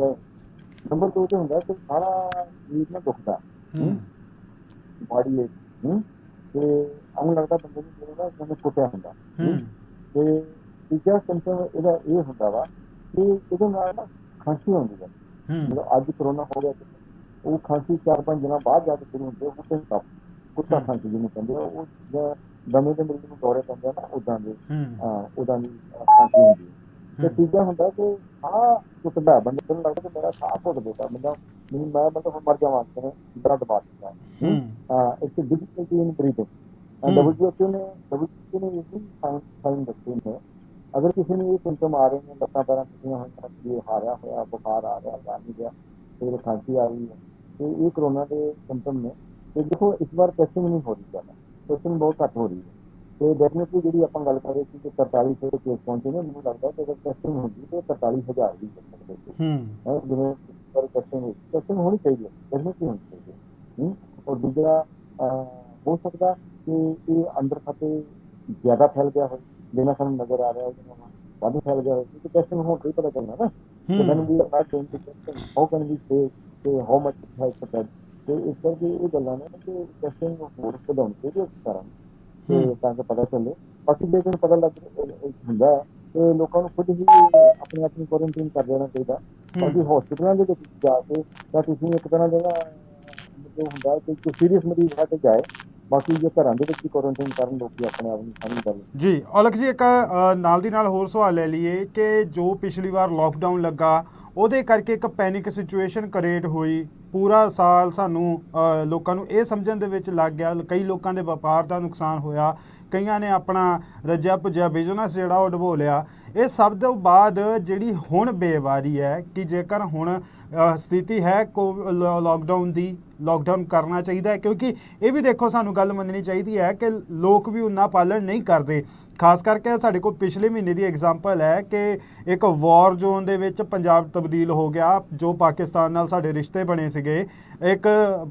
ਨੰਬਰ 2 ਤੇ ਹੁੰਦਾ ਕਿ ਸਾਰਾ ਸਰੀਰ ਨਾ ਦੁਖਦਾ। ਹੂੰ। ਬਾਡੀ ਹੂੰ। ਤੇ ਆਉਂ ਲੱਗਦਾ ਬੰਦੇ ਨੂੰ ਜਿਹੜਾ ਜਿਵੇਂ ਕੁੱਟਿਆ ਹੁੰਦਾ। ਹੂੰ। ਤੇ ਤੀਜਾ ਸਿੰਪਟਮ ਇਹਦਾ ਇਹ ਹੁੰਦਾ ਵਾ ਕਿ ਇਹਦੇ ਨਾਲ ਨਾ ਖਾਂਸੀ ਆਉਂਦੀ ਹੈ। ਜਦੋਂ ਅੱਜ ਕਰੋਨਾ ਹੋ ਗਿਆ ਉਹ ਖਾਂਸੀ ਚਾਰ ਪੰਜ ਦਿਨਾਂ ਬਾਅਦ ਜਾ ਕੇ ਸ਼ੁਰੂ ਹੁੰਦੀ ਹੈ ਉਹ ਤੇ ਕੁੱਤਾ। ਖਾਂਸੀ ਜਿਹਨੂੰ ਕਹਿੰਦੇ ਆ ਉਹ ਦਮੇ ਦੇ ਮਰੀਜ਼ ਨੂੰ ਦੌਰੇ ਪੈਂਦੇ ਆ ਨਾ ਉਦਾਂ ਦੇ ਹੂੰ। ਉਦਾਂ ਦੀ ਖਾਂਸੀ ਹੁੰਦੀ ਹੈ ਤੇ ਹੂੰ। ਤੀਜਾ ਹੁੰਦਾ ਕਿ ਸਾਹ ਟੁੱਟਦਾ ਬੰਦੇ ਨੂੰ ਲੱਗਦਾ ਕਿ ਮੇਰਾ ਸਾਹ ਘੁੱਟ ਦੇਦਾ ਬੰਦਾ ਨਹੀਂ ਮੈਂ ਮਤਲਬ ਹੁਣ ਮਰ ਜਾਵਾਂ ਬੜਾ ਦਬਾ ਦਿੱਤਾ ਹੂੰ it's a difficulty in breathing. Hmm. And WHO ਨੇ WHO ਨੇ ਇਹ ਵੀ ਸਾਈਨ ਦੱਸੇ ਨੇ ਅਗਰ ਕਿਸੇ ਨੂੰ ਇਹ ਸਿੰਪਟਮ ਆ ਰਹੇ ਨੇ ਲੱਤਾਂ ਪੈਰਾਂ ਟੁੱਟੀਆਂ ਹੋਈਆਂ ਨੇ ਹਾਰਿਆ ਹੋਇਆ ਬੁਖਾਰ ਆ ਰਿਹਾ ਜਾ ਨਹੀਂ ਰਿਹਾ ਫਿਰ ਖਾਂਸੀ ਆ ਰਹੀ ਹੈ ਤੇ ਇਹ ਕਰੋਨਾ ਦੇ ਸਿੰਪਟਮ ਨੇ ਤੇ ਦੇਖੋ ਇਸ ਵਾਰ ਟੈਸਟਿੰਗ ਨਹੀਂ ਹੋ ਰਹੀ ਜ਼ਿਆਦਾ ਟੈਸਟਿੰਗ ਬਹੁਤ ਘੱਟ ਹੋ ਰਹੀ ਹੈ ਤੇ ਡੈਫੀਨਿਟਲੀ ਜਿਹੜੀ ਆਪਾਂ ਗੱਲ ਕਰ ਰਹੇ ਸੀ ਕਿ 4300 ਦੇ ਕੇਸ ਪਹੁੰਚੇ ਨੇ ਮੈਨੂੰ ਲੱਗਦਾ ਕਿ ਅਗਰ ਟੈਸਟਿੰਗ ਹੁੰਦੀ ਤੇ 44000 ਵੀ ਹੋ ਸਕਦੇ ਹੂੰ। ਜਿਵੇਂ ਪਰ ਟੈਸਟਿੰਗ ਟੈਸਟਿੰਗ ਹੋਣੀ ਚਾਹੀਦੀ ਹੈ ਡੈਫੀਨਿਟਲੀ ਹੋਣੀ ਚਾਹੀਦੀ ਹੈ। ਹੂੰ ਔਰ ਦੂਜਾ ਹੋ ਸਕਦਾ ਕਿ ਇਹ ਅੰਦਰ ਖਾਤੇ ਜ਼ਿਆਦਾ ਫੈਲ ਗਿਆ ਹੋਵੇ ਜਿਵੇਂ ਸਾਨੂੰ ਨਜ਼ਰ ਆ ਰਿਹਾ ਹੈ ਕਿ ਵੱਧ ਫੈਲ ਗਿਆ ਹੋਵੇ ਕਿਉਂਕਿ ਟੈਸਟਿੰਗ ਹੋਣ ਤੋਂ ਪਤਾ ਚੱਲਣਾ ਨਾ। ਕਿ ਮੈਨੂੰ ਵੀ ਆਪਣਾ test testing how can we say ਕਿ ਹਾਊ ਮਚ ਹੈਜ਼ ਸਪਰੈਡ ਤੇ ਇਸ ਕਰਕੇ ਇਹ ਗੱਲਾਂ ਨੇ ਕਿ ਟੈਸਟਿੰਗ ਹੋਰ ਵਧਾਉਣੀ ਹੈ ਇਸ ਤਰ੍ਹਾਂ ਤੇ। ਤਾਂ ਕਿ ਪਤਾ ਚੱਲੇ। ਬਾਕੀ ਜੇ ਕੋਈ ਪਤਾ ਲੱਗ ਹੁੰਦਾ ਤੇ ਲੋਕਾਂ ਨੂੰ ਖੁਦ ਹੀ ਆਪਣੇ ਆਪ ਨੂੰ ਕੁਆਰੰਟਾਈਨ ਕਰ ਲੈਣਾ ਚਾਹੀਦਾ। ਬਾਕੀ ਹਸਪੀਟਲਾਂ ਦੇ ਵਿੱਚ ਜਾ ਕੇ ਤਾਂ ਤੁਸੀਂ ਇੱਕ ਤਰ੍ਹਾਂ ਦਾ ਨਾ, ਜੋ ਹੁੰਦਾ ਕਿ ਕੋਈ ਸੀਰੀਅਸ ਮਰੀਜ਼ ਕੇ ਜਾਏ ਬਾਕੀ ਜੇ ਘਰਾਂ ਦੇ ਵਿੱਚ ਕੁਆਰੰਟਾਈਨ ਕਰਨ ਲੋਕੀ ਆਪਣੇ ਆਪ ਨੂੰ ਸਮਝ ਕਰ ਜੀ ਔਲਖ ਜੀ ਇੱਕ ਨਾਲ ਦੀ ਨਾਲ ਹੋਰ ਸਵਾਲ ਲੈ ਲਈਏ ਕਿ ਜੋ ਪਿਛਲੀ ਵਾਰ ਲੋਕਡਾਊਨ ਲੱਗਾ ਉਹਦੇ ਕਰਕੇ ਇੱਕ ਪੈਨਿਕ ਸਿਚੁਏਸ਼ਨ ਕ੍ਰੀਏਟ ਹੋਈ। ਪੂਰਾ ਸਾਲ ਸਾਨੂੰ ਲੋਕਾਂ ਨੂੰ ਇਹ ਸਮਝਣ ਦੇ ਵਿੱਚ ਲੱਗ ਗਿਆ, ਕਈ ਲੋਕਾਂ ਦੇ ਵਪਾਰ ਦਾ ਨੁਕਸਾਨ ਹੋਇਆ ਕਈਆਂ ਨੇ ਆਪਣਾ ਰੱਜਿਆ ਪੁੱਜਿਆ ਬਿਜ਼ਨਸ ਜਿਹੜਾ ਉਹ ਡਬੋ ਲਿਆ। ਇਹ ਸਭ ਤੋਂ ਬਾਅਦ ਜਿਹੜੀ ਹੁਣ ਬੇਵਾਰੀ ਹੈ ਕਿ ਜੇਕਰ ਹੁਣ ਸਥਿਤੀ ਹੈ ਲੋਕਡਾਊਨ ਦੀ ਲੋਕਡਾਊਨ ਕਰਨਾ ਚਾਹੀਦਾ ਹੈ, ਕਿਉਂਕਿ ਇਹ ਵੀ ਦੇਖੋ ਸਾਨੂੰ ਗੱਲ ਮੰਨਣੀ ਚਾਹੀਦੀ ਹੈ ਕਿ ਲੋਕ ਵੀ ਉਨਾ ਪਾਲਣ ਨਹੀਂ ਕਰਦੇ। ਖਾਸ ਕਰਕੇ ਸਾਡੇ ਕੋਲ ਪਿਛਲੇ ਮਹੀਨੇ ਦੀ ਐਗਜ਼ਾਮਪਲ ਹੈ ਕਿ ਇੱਕ ਵਾਰ ਜ਼ੋਨ ਦੇ ਵਿੱਚ ਪੰਜਾਬ ਤਬਦੀਲ ਹੋ ਗਿਆ, ਜੋ ਪਾਕਿਸਤਾਨ ਨਾਲ ਸਾਡੇ ਰਿਸ਼ਤੇ ਬਣੇ ਸੀਗੇ। ਇੱਕ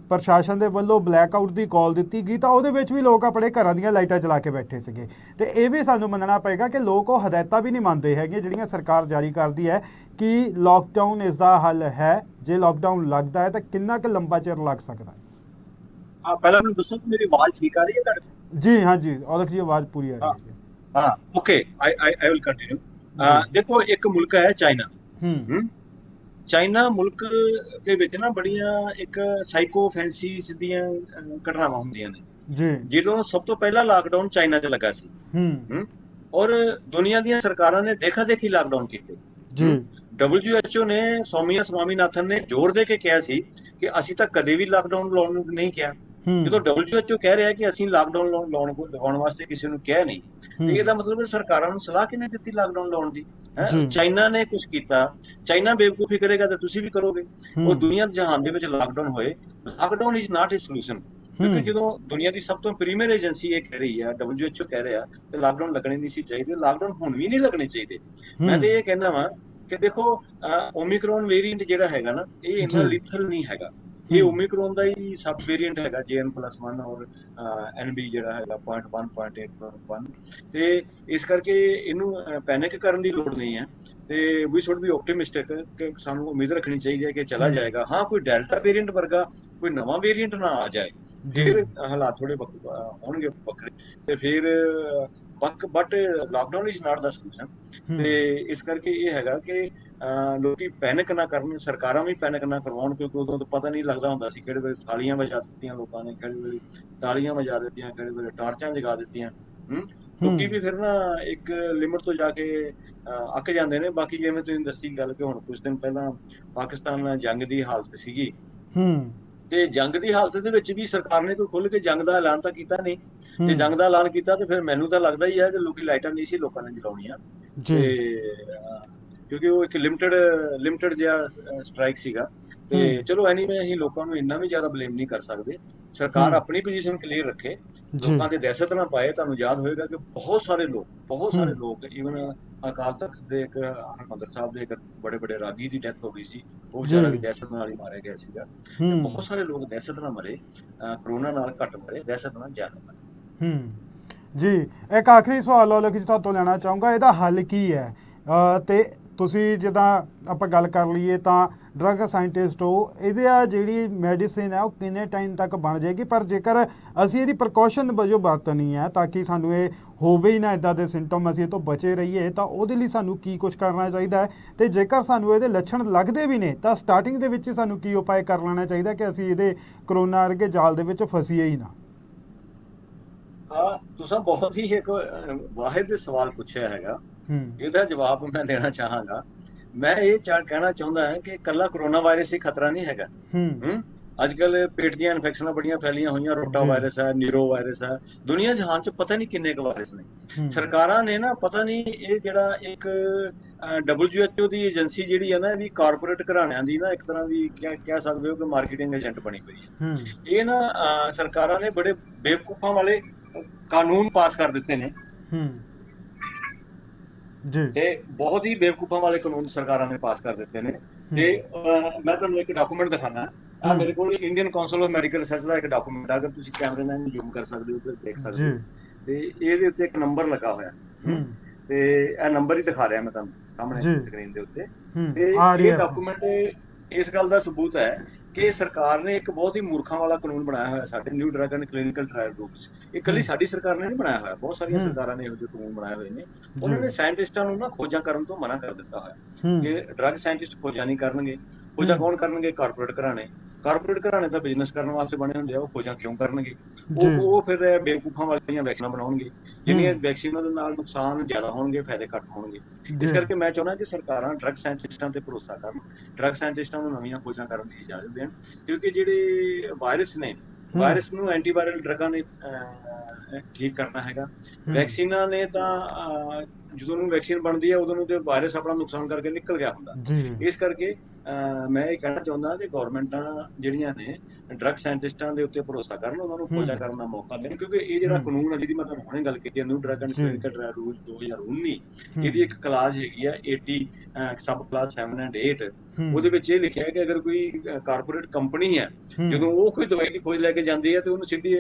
ਪ੍ਰਸ਼ਾਸਨ ਦੇ ਵੱਲੋਂ ਬਲੈਕ ਆਊਟ ਦੀ ਕਾਲ ਦਿੱਤੀ ਗਈ ਤਾਂ ਉਹਦੇ ਵਿੱਚ ਵੀ ਲੋਕ ਆਪਣੇ ਘਰਾਂ ਦੀਆਂ ਲਾਈਟਾਂ ਚਲਾ ਕੇ ਬੈਠੇ ਸੀਗੇ। ਤੇ ਇਹ ਵੀ ਸਾਨੂੰ ਮੰਨਣਾ ਪਏਗਾ ਕਿ ਲੋਕ ਉਹ ਹਦਾਇਤਾਂ ਵੀ ਨਹੀਂ ਮੰਨਦੇ ਹੈਗੇ ਜਿਹੜੀਆਂ ਸਰਕਾਰ ਜਾਰੀ ਕਰਦੀ ਹੈ ਕਿ ਲਾਕਡਾਊਨ ਇਸ ਦਾ ਹੱਲ ਹੈ। ਜੇ ਲਾਕਡਾਊਨ ਲੱਗਦਾ ਹੈ ਤਾਂ ਕਿੰਨਾ ਕੁ ਲੰਬਾ ਚਿਰ ਲੱਗ ਸਕਦਾ ਹੈ? ਆ ਪਹਿਲਾਂ ਮੈਨੂੰ ਦੱਸੋ ਕਿ ਮੇਰੀ ਆਵਾਜ਼ ਠੀਕ ਆ ਰਹੀ ਹੈ ਤੁਹਾਡੇ? ਜੀ ਹਾਂਜੀ ਔਲਖ ਜੀ ਆਵਾਜ਼ ਪੂਰੀ ਆ ਰਹੀ ਹੈ। ਹਾਂ okay I I I will continue ਦੇਖੋ ਇੱਕ ਮੁਲਕ ਹੈ ਚਾਈਨਾ। ਹੂੰ? ਚਾਈਨਾ ਮੁਲਕ ਦੇ ਵਿੱਚ ਨਾ ਬੜੀਆਂ ਇੱਕ ਸਾਈਕੋ ਫੈਂਸੀਜ਼ ਦੀਆਂ ਘਟਨਾਵਾਂ ਹੁੰਦੀਆਂ ਨੇ। ਜੀ। ਜਦੋਂ ਸਭ ਤੋਂ ਪਹਿਲਾ ਲਾਕਡਾਊਨ ਚਾਈਨਾ 'ਚ ਲੱਗਾ ਸੀ। ਹੂੰ। ਔਰ ਦੁਨੀਆ ਦੀਆਂ ਸਰਕਾਰਾਂ ਨੇ ਦੇਖਾ ਦੇਖੀ ਲਾਕਡਾਊਨ ਕੀਤੇ। ਜੀ। WHO ਨੇ ਸੌਮੀਆ ਸਵਾਮੀਨਾਥਨ ਨੇ ਜ਼ੋਰ ਦੇ ਕੇ ਕਿਹਾ ਸੀ ਕਿ ਅਸੀਂ ਤਾਂ ਕਦੇ ਵੀ ਲਾਕਡਾਊਨ ਲਾਉਣ ਨੂੰ ਨਹੀਂ ਕਿਹਾ। ਜਦੋਂ WHO ਕਹਿ ਰਿਹਾ ਕਿ ਅਸੀਂ ਲਾਕਡਾਊਨ ਲਾਉਣ ਲਗਾਉਣ ਵਾਸਤੇ ਕਿਸੇ ਨੂੰ ਕਿਹਾ ਨਹੀਂ ਤੇ ਇਹਦਾ ਮਤਲਬ ਹੈ ਸਰਕਾਰਾਂ ਨੂੰ ਸਲਾਹ ਕਿਹਨੇ ਦਿੱਤੀ ਲਾਕਡਾਊਨ ਲਾਉਣ ਦੀ। ਚਾਈਨਾ ਨੇ ਕੁਝ ਕੀਤਾ। ਚਾਈਨਾ ਬੇਵਕੂਫੀ ਕਰੇਗਾ ਤਾਂ ਤੁਸੀਂ ਵੀ ਕਰੋਗੇ। ਉਹ ਦੁਨੀਆ ਜਹਾਨ ਦੇ ਵਿੱਚ ਲਾਕਡਾਊਨ ਹੋਏ। Lockdown is not a solution ਕਿਉਂਕਿ ਜਦੋਂ ਦੁਨੀਆ ਦੀ ਸਭ ਤੋਂ ਪ੍ਰੀਮੀਅਰ ਏਜੰਸੀ ਇਹ ਕਹਿ ਰਹੀ ਹੈ WHO ਕਹਿ ਰਿਹਾ ਕਿ ਲਾਕਡਾਊਨ ਲੱਗਣੇ ਨਹੀਂ ਸੀ ਚਾਹੀਦੇ ਲਾਕਡਾਊਨ ਹੁਣ ਵੀ ਨਹੀਂ ਲੱਗਣੇ ਚਾਹੀਦੇ। ਮੈਂ ਤੇ ਇਹ ਕਹਿੰਦਾ ਵਾਂ ਕਿ ਦੇਖੋ ਓਮਿਕਰੋਨ ਵੇਰੀਐਂਟ ਜਿਹੜਾ ਹੈਗਾ ਨਾ ਇਹ ਇੰਨਾ। ਲਿਥਲ ਨਹੀਂ ਹੈਗਾ। ਇਹ। ਓਮਿਕਰੋਨ ਦਾ ਹੀ ਸਬ ਵੇਰੀਐਂਟ ਹੈਗਾ JN+1 ਔਰ NB ਜਿਹੜਾ ਹੈਗਾ 0.1.8.1 ਤੇ ਇਸ ਕਰਕੇ ਇਹਨੂੰ ਪੈਨਿਕ ਕਰਨ ਦੀ ਲੋੜ ਨਹੀਂ ਹੈ। ਤੇ ਵੀ ਸ਼ੁੱਡ ਬੀ ਆਪਟੀਮਿਸਟਿਕ ਕਿ ਸਾਨੂੰ ਉਮੀਦ ਰੱਖਣੀ ਚਾਹੀਦੀ ਹੈ ਕਿ ਚਲਾ। ਜਾਏਗਾ। ਹਾਂ ਕੋਈ ਡੈਲਟਾ ਵੇਰੀਐਂਟ ਵਰਗਾ ਕੋਈ ਨਵਾਂ ਵੇਰੀਐਂਟ ਨਾ ਆ ਜਾਏ। ਫਿਰ ਹਾਲਾਤ ਥੋੜੇ ਹੋਣਗੇ ਵੱਖਰੇ। ਤੇ ਫਿਰ but but lockdown is not the solution ਤੇ ਇਸ ਕਰਕੇ ਇਹ ਹੈਗਾ ਕਿ ਲੋਕੀ ਪੈਨਿਕ ਨਾ ਕਰਨ ਸਰਕਾਰਾਂ ਵੀ ਪੈਨਿਕ ਨਾ ਕਰਵਾਉਣ ਕਿਉਂਕਿ ਉਦੋਂ ਤਾਂ ਪਤਾ ਨਹੀਂ ਲੱਗਦਾ ਹੁੰਦਾ ਸੀ ਕਿਹੜੇ ਵੇਲੇ ਥਾਲੀਆਂ ਵਜਾ ਦਿੱਤੀਆਂ ਲੋਕਾਂ ਨੇ ਕਿਹੜੇ ਵੇਲੇ ਤਾਲੀਆਂ ਵਜਾ ਦਿੱਤੀਆਂ ਕਿਹੜੇ ਵੇਲੇ ਟਾਰਚਾਂ ਜਗਾ ਦਿੱਤੀਆਂ ਹੂੰ। ਲੋਕੀ ਵੀ ਫਿਰ ਨਾ ਇੱਕ ਲਿਮਟ ਤੋਂ ਜਾ ਕੇ ਅੱਕ ਜਾਂਦੇ ਨੇ। ਬਾਕੀ ਜਿਵੇਂ ਤੁਸੀਂ ਦੱਸੀ ਗੱਲ ਕਿ ਹੁਣ ਕੁਝ ਦਿਨ ਪਹਿਲਾਂ ਪਾਕਿਸਤਾਨ ਨਾਲ ਜੰਗ ਦੀ ਹਾਲਤ ਸੀਗੀ। ਹੂੰ। ਤੇ ਜੰਗ ਦੀ ਹਾਲਤ ਦੇ ਵਿੱਚ ਵੀ ਸਰਕਾਰ ਨੇ ਕੋਈ ਖੁੱਲ ਕੇ ਜੰਗ ਦਾ ਐਲਾਨ ਤਾਂ ਕੀਤਾ ਨਹੀਂ। ਜੇ ਜੰਗ ਦਾ ਐਲਾਨ ਕੀਤਾ ਤੇ ਫਿਰ ਮੈਨੂੰ ਤਾਂ ਲੱਗਦਾ ਹੀ ਹੈ ਕਿ ਲੋਕੀ ਲਾਈਟਾਂ ਨਹੀਂ ਸੀ ਲੋਕਾਂ ਨੇ ਜਲਾਉਣੀਆਂ। ਤੇ ਕਿਉਂਕਿ ਉਹ ਇੱਕ ਲਿਮਟਿਡ ਲਿਮਟਿਡ ਜਿਹਾ ਸਟ੍ਰਾਈਕ ਸੀਗਾ। ਤੇ। ਚਲੋ ਐਨੀਵੇ ਅਸੀਂ ਲੋਕਾਂ ਨੂੰ ਇੰਨਾ ਵੀ ਜ਼ਿਆਦਾ ਬਲੇਮ ਨਹੀਂ ਕਰ ਸਕਦੇ। ਸਰਕਾਰ। ਆਪਣੀ ਪੋਜੀਸ਼ਨ ਕਲੀਅਰ ਰੱਖੇ। ਲੋਕਾਂ ਦੇ ਦਹਿਸ਼ਤ ਨਾ ਪਾਏ ਤੁਹਾਨੂੰ ਯਾਦ ਹੋਏਗਾ ਕਿ ਬਹੁਤ ਸਾਰੇ ਲੋਕ ਬਹੁਤ ਸਾਰੇ। ਲੋਕ ਈਵਨ ਅਕਾਲ ਤਖਤ ਦੇ ਇੱਕ ਹਰਮੰਦਰ ਸਾਹਿਬ ਦੇ ਇੱਕ ਬੜੇ ਬੜੇ ਰਾਗੀ ਦੀ ਡੈਥ ਹੋ ਗਈ ਸੀ। ਉਹ। ਵਿਚਾਰਾ ਵੀ ਦਹਿਸ਼ਤ ਨਾਲ ਹੀ ਮਾਰਿਆ ਗਿਆ ਸੀਗਾ। ਬਹੁਤ ਸਾਰੇ ਲੋਕ ਦਹਿਸ਼ਤ ਨਾਲ ਮਰੇ ਕਰੋਨਾ ਨਾਲ ਘੱਟ ਮਰੇ ਦਹਿਸ਼ਤ ਨਾਲ ਜ਼ਿਆਦਾ ਮਰੇ। ਹੂੰ। ਜੀ ਇੱਕ ਆਖਰੀ ਸਵਾਲ ਉਹ ਜੀ ਤੁਹਾਡੇ ਤੋਂ ਲੈਣਾ ਚਾਹੂੰਗਾ। ਇਹਦਾ ਹੱਲ ਕੀ ਹੈ? ਤੇ ਤੁਸੀਂ ਜਿੱਦਾਂ ਆਪਾਂ ਗੱਲ ਕਰ ਲਈਏ ਤਾਂ ਡਰੱਗ ਸਾਇੰਟਿਸਟ ਹੋ ਇਹਦੇ ਆ ਜਿਹੜੀ ਮੈਡੀਸਿਨ ਹੈ ਉਹ ਕਿੰਨੇ ਟਾਈਮ ਤੱਕ ਬਣ ਜਾਏਗੀ? ਪਰ ਜੇਕਰ ਅਸੀਂ ਇਹਦੀ ਪ੍ਰੀਕਾਸ਼ਨ ਵਜੋਂ ਵਰਤਣੀ ਹੈ ਤਾਂ ਕਿ ਸਾਨੂੰ ਇਹ ਹੋਵੇ ਹੀ ਨਾ ਇਦਾਂ ਦੇ ਸਿੰਪਟਮ ਅਸੀਂ ਇਹ ਤੋਂ ਬਚੇ ਰਹੀਏ, ਤਾਂ ਉਹਦੇ ਲਈ ਸਾਨੂੰ ਕੀ ਕੁਝ ਕਰਨਾ ਚਾਹੀਦਾ ਹੈ? ਤੇ ਜੇਕਰ ਸਾਨੂੰ ਇਹਦੇ ਲੱਛਣ ਲੱਗਦੇ ਵੀ ਨੇ, ਤਾਂ ਸਟਾਰਟਿੰਗ ਦੇ ਵਿੱਚ ਹੀ ਸਾਨੂੰ ਕੀ ਉਪਾਅ ਕਰ ਲੈਣਾ ਚਾਹੀਦਾ ਕਿ ਅਸੀਂ ਇਹਦੇ ਕਰੋਨਾ ਵਰਗੇ ਜਾਲ ਦੇ ਵਿੱਚ ਫਸੀਏ ਹੀ ਨਾ? ਹਾਂ, ਤੁਸੀਂ ਬਹੁਤ ਹੀ ਇੱਕ ਵਾਹਿਦ ਸਵਾਲ ਪੁੱਛਿਆ ਹੈਗਾ। ਇਹਦਾ ਜਵਾਬ ਮੈਂ ਦੇਣਾ ਚਾਹਾਂਗਾ। ਮੈਂ ਇਹ ਚਾ ਕਹਿਣਾ ਚਾਹੁੰਦਾ ਹਾਂ ਕਿ ਕੱਲਾ ਕਰੋਨਾ ਵਾਇਰਸ ਹੀ ਖਤਰਾ ਨਹੀਂ ਹੈਗਾ। ਹੂੰ। ਅੱਜ ਕੱਲ ਪੇਟ ਦੀਆਂ ਇਨਫੈਕਸ਼ਨਾਂ ਬੜੀਆਂ ਫੈਲੀਆਂ ਹੋਈਆਂ ਰੋਟਾ। ਵਾਇਰਸ ਹੈ ਨੀਰੋ ਵਾਇਰਸ ਹੈ ਦੁਨੀਆ ਜਹਾਨ 'ਚ ਪਤਾ ਨਹੀਂ ਕਿੰਨੇ ਕੁ ਵਾਇਰਸ ਨੇ। ਸਰਕਾਰਾਂ ਨੇ ਨਾ ਪਤਾ ਨਹੀਂ ਇਹ ਜਿਹੜਾ ਇੱਕ WHO ਦੀ ਏਜੰਸੀ ਜਿਹੜੀ ਹੈ ਨਾ ਇਹ ਵੀ ਕਾਰਪੋਰੇਟ ਘਰਾਣਿਆਂ ਦੀ ਨਾ ਇੱਕ ਤਰ੍ਹਾਂ ਦੀ ਕਿਆ ਕਹਿ ਸਕਦੇ ਹੋ ਕਿ ਮਾਰਕੀਟਿੰਗ ਏਜੰਟ ਬਣੀ ਪਈ ਹੈ। ਇਹ ਨਾ ਸਰਕਾਰਾਂ ਨੇ ਬੜੇ ਬੇਵਕੂਫਾਂ ਵਾਲੇ ਕਾਨੂੰਨ ਪਾਸ ਕਰ ਦਿੱਤੇ ਨੇ। ਜੀ। ਤੇ ਬਹੁਤ ਹੀ ਬੇਵਕੂਫਾਂ ਵਾਲੇ ਕਾਨੂੰਨ ਸਰਕਾਰਾਂ ਨੇ ਪਾਸ ਕਰ ਦਿੱਤੇ ਨੇ। ਤੇ ਮੈਂ ਤੁਹਾਨੂੰ ਇੱਕ ਡਾਕੂਮੈਂਟ ਦਿਖਾਣਾ ਆ। ਮੇਰੇ ਕੋਲ Indian council of medical research ਦਾ ਇੱਕ ਡਾਕੂਮੈਂਟ ਆ ਅਗਰ ਤੁਸੀਂ ਕੈਮਰੇ ਨਾਲ ਜ਼ੂਮ ਕਰ ਸਕਦੇ ਹੋ ਤੇ ਦੇਖ ਸਕਦੇ ਹੋ। ਤੇ ਇਹਦੇ ਉੱਤੇ ਇੱਕ ਨੰਬਰ ਲੱਗਾ ਹੋਇਆ। ਤੇ ਇਹ ਨੰਬਰ ਹੀ ਦਿਖਾ ਰਿਹਾ ਮੈਂ ਤੁਹਾਨੂੰ ਸਾਹਮਣੇ। ਸਕਰੀਨ ਦੇ ਉੱਤੇ। ਤੇ ਇਹ ਡਾਕੂਮੈਂਟ ਇਸ ਗੱਲ ਦਾ ਸਬੂਤ ਹੈ ਕਿ ਸਰਕਾਰ ਨੇ ਇੱਕ ਬਹੁਤ ਹੀ ਮੂਰਖਾਂ ਵਾਲਾ ਕਾਨੂੰਨ ਬਣਾਇਆ ਹੋਇਆ ਸਾਡੇ new drug and clinical trial rules ਇਹ ਹਮ। ਸਾਡੀ ਸਰਕਾਰ ਨੇ ਨਹੀਂ ਬਣਾਇਆ ਹੋਇਆ। ਬਹੁਤ ਸਾਰੀਆਂ। ਸਰਕਾਰਾਂ ਨੇ ਇਹੋ ਜਿਹੇ ਕਾਨੂੰਨ ਬਣਾਏ ਹੋਏ ਨੇ। ਉਹਨਾਂ ਨੇ ਸਾਇੰਟਿਸਟਾਂ ਨੂੰ ਨਾ ਖੋਜਾਂ ਕਰਨ ਤੋਂ ਮਨਾ ਕਰ ਦਿੱਤਾ ਹੋਇਆ। ਕਿ ਡਰੱਗ ਸਾਇੰਟਿਸਟ ਖੋਜਾਂ ਨਹੀਂ ਕਰਨਗੇ। ਖੋਜਾਂ। ਕੌਣ ਕਰਨਗੇ? ਕਾਰਪੋਰੇਟ ਘਰਾਣੇ। ਕਾਰਪੋਰੇਟ ਘਰਾਣੇ ਤਾਂ ਬਿਜ਼ਨਸ ਕਰਨ ਵਾਸਤੇ ਬਣੇ ਹੁੰਦੇ ਆ ਉਹ ਖੋਜਾਂ ਕਿਉਂ ਕਰਨਗੇ? ਉਹ ਉਹ ਫਿਰ ਬੇਵਕੂਫਾਂ ਵਾਲੀਆਂ ਵੈਕਸੀਨਾਂ ਬਣਾਉਣਗੇ। ਜਿਹੜੀਆਂ। ਵੈਕਸੀਨਾਂ ਦੇ ਨਾਲ ਨੁਕਸਾਨ ਜ਼ਿਆਦਾ ਹੋਣਗੇ ਫਾਇਦੇ ਘੱਟ ਹੋਣਗੇ ਇਸ ਕਰਕੇ ਮੈਂ ਚਾਹੁੰਦਾ ਕਿ ਸਰਕਾਰਾਂ ਡਰੱਗ ਸਾਇੰਟਿਸਟਾਂ ਤੇ ਭਰੋਸਾ ਕਰਨ ਡਰੱਗ ਸਾਇੰਟਿਸਟਾਂ ਨੂੰ ਨਵੀਆਂ ਖੋਜਾਂ ਕਰਨ ਦੀ ਇਜਾਜ਼ਤ ਦੇਣ ਕਿਉਂਕਿ ਜਿਹੜੇ ਵਾਇਰਸ ਨੇ। ਵਾਇਰਸ ਨੂੰ ਐਂਟੀਵਾਇਰਲ ਡਰੱਗਾਂ ਨੇ ਠੀਕ ਕਰਨਾ ਹੈਗਾ। ਵੈਕਸੀਨਾਂ ਨੇ ਤਾਂ ਜਦੋਂ ਨੂੰ ਵੈਕਸੀਨ ਬਣਦੀ ਹੈ ਉਦੋਂ ਨੂੰ ਤੇ ਵਾਇਰਸ ਆਪਣਾ ਨੁਕਸਾਨ ਕਰਕੇ ਨਿਕਲ ਗਿਆ ਹੁੰਦਾ ਜੀ ਇਸ ਕਰਕੇ ਮੈਂ ਇਹ ਕਹਿਣਾ ਚਾਹੁੰਦਾ ਕਿ ਗਵਰਨਮੈਂਟਾਂ ਜਿਹੜੀਆਂ ਨੇ ਡਰੱਗ ਸਾਇੰਟਿਸਟਾਂ ਦੇ ਉੱਤੇ ਭਰੋਸਾ ਕਰਨ ਉਹਨਾਂ ਨੂੰ। ਖੋਜਾਂ ਕਰਨ ਦਾ ਮੌਕਾ ਦੇਣ ਕਿਉਂਕਿ ਇਹ ਜਿਹੜਾ। ਕਾਨੂੰਨ ਹੈ ਜਿਹਦੀ ਮੈਂ ਤੁਹਾਨੂੰ ਹੁਣੇ ਗੱਲ ਕੀਤੀ new drug and trial rule 2019 ਹੂੰ, ਇਹਦੀ ਇੱਕ ਕਲਾਸ ਹੈਗੀ ਆ 80 ਸਬ ਕਲਾਸ 7 ਐਂਡ 8 ਹੂੰ, ਉਹਦੇ ਵਿੱਚ ਇਹ ਲਿਖਿਆ ਹੈ ਕਿ ਅਗਰ ਕੋਈ ਕਾਰਪੋਰੇਟ ਕੰਪਨੀ ਹੈ। ਜਦੋਂ ਉਹ ਕੋਈ ਦਵਾਈ ਦੀ ਖੋਜ ਲੈ ਕੇ ਜਾਂਦੀ ਹੈ ਤੇ ਉਹਨੂੰ ਸਿੱਧੀ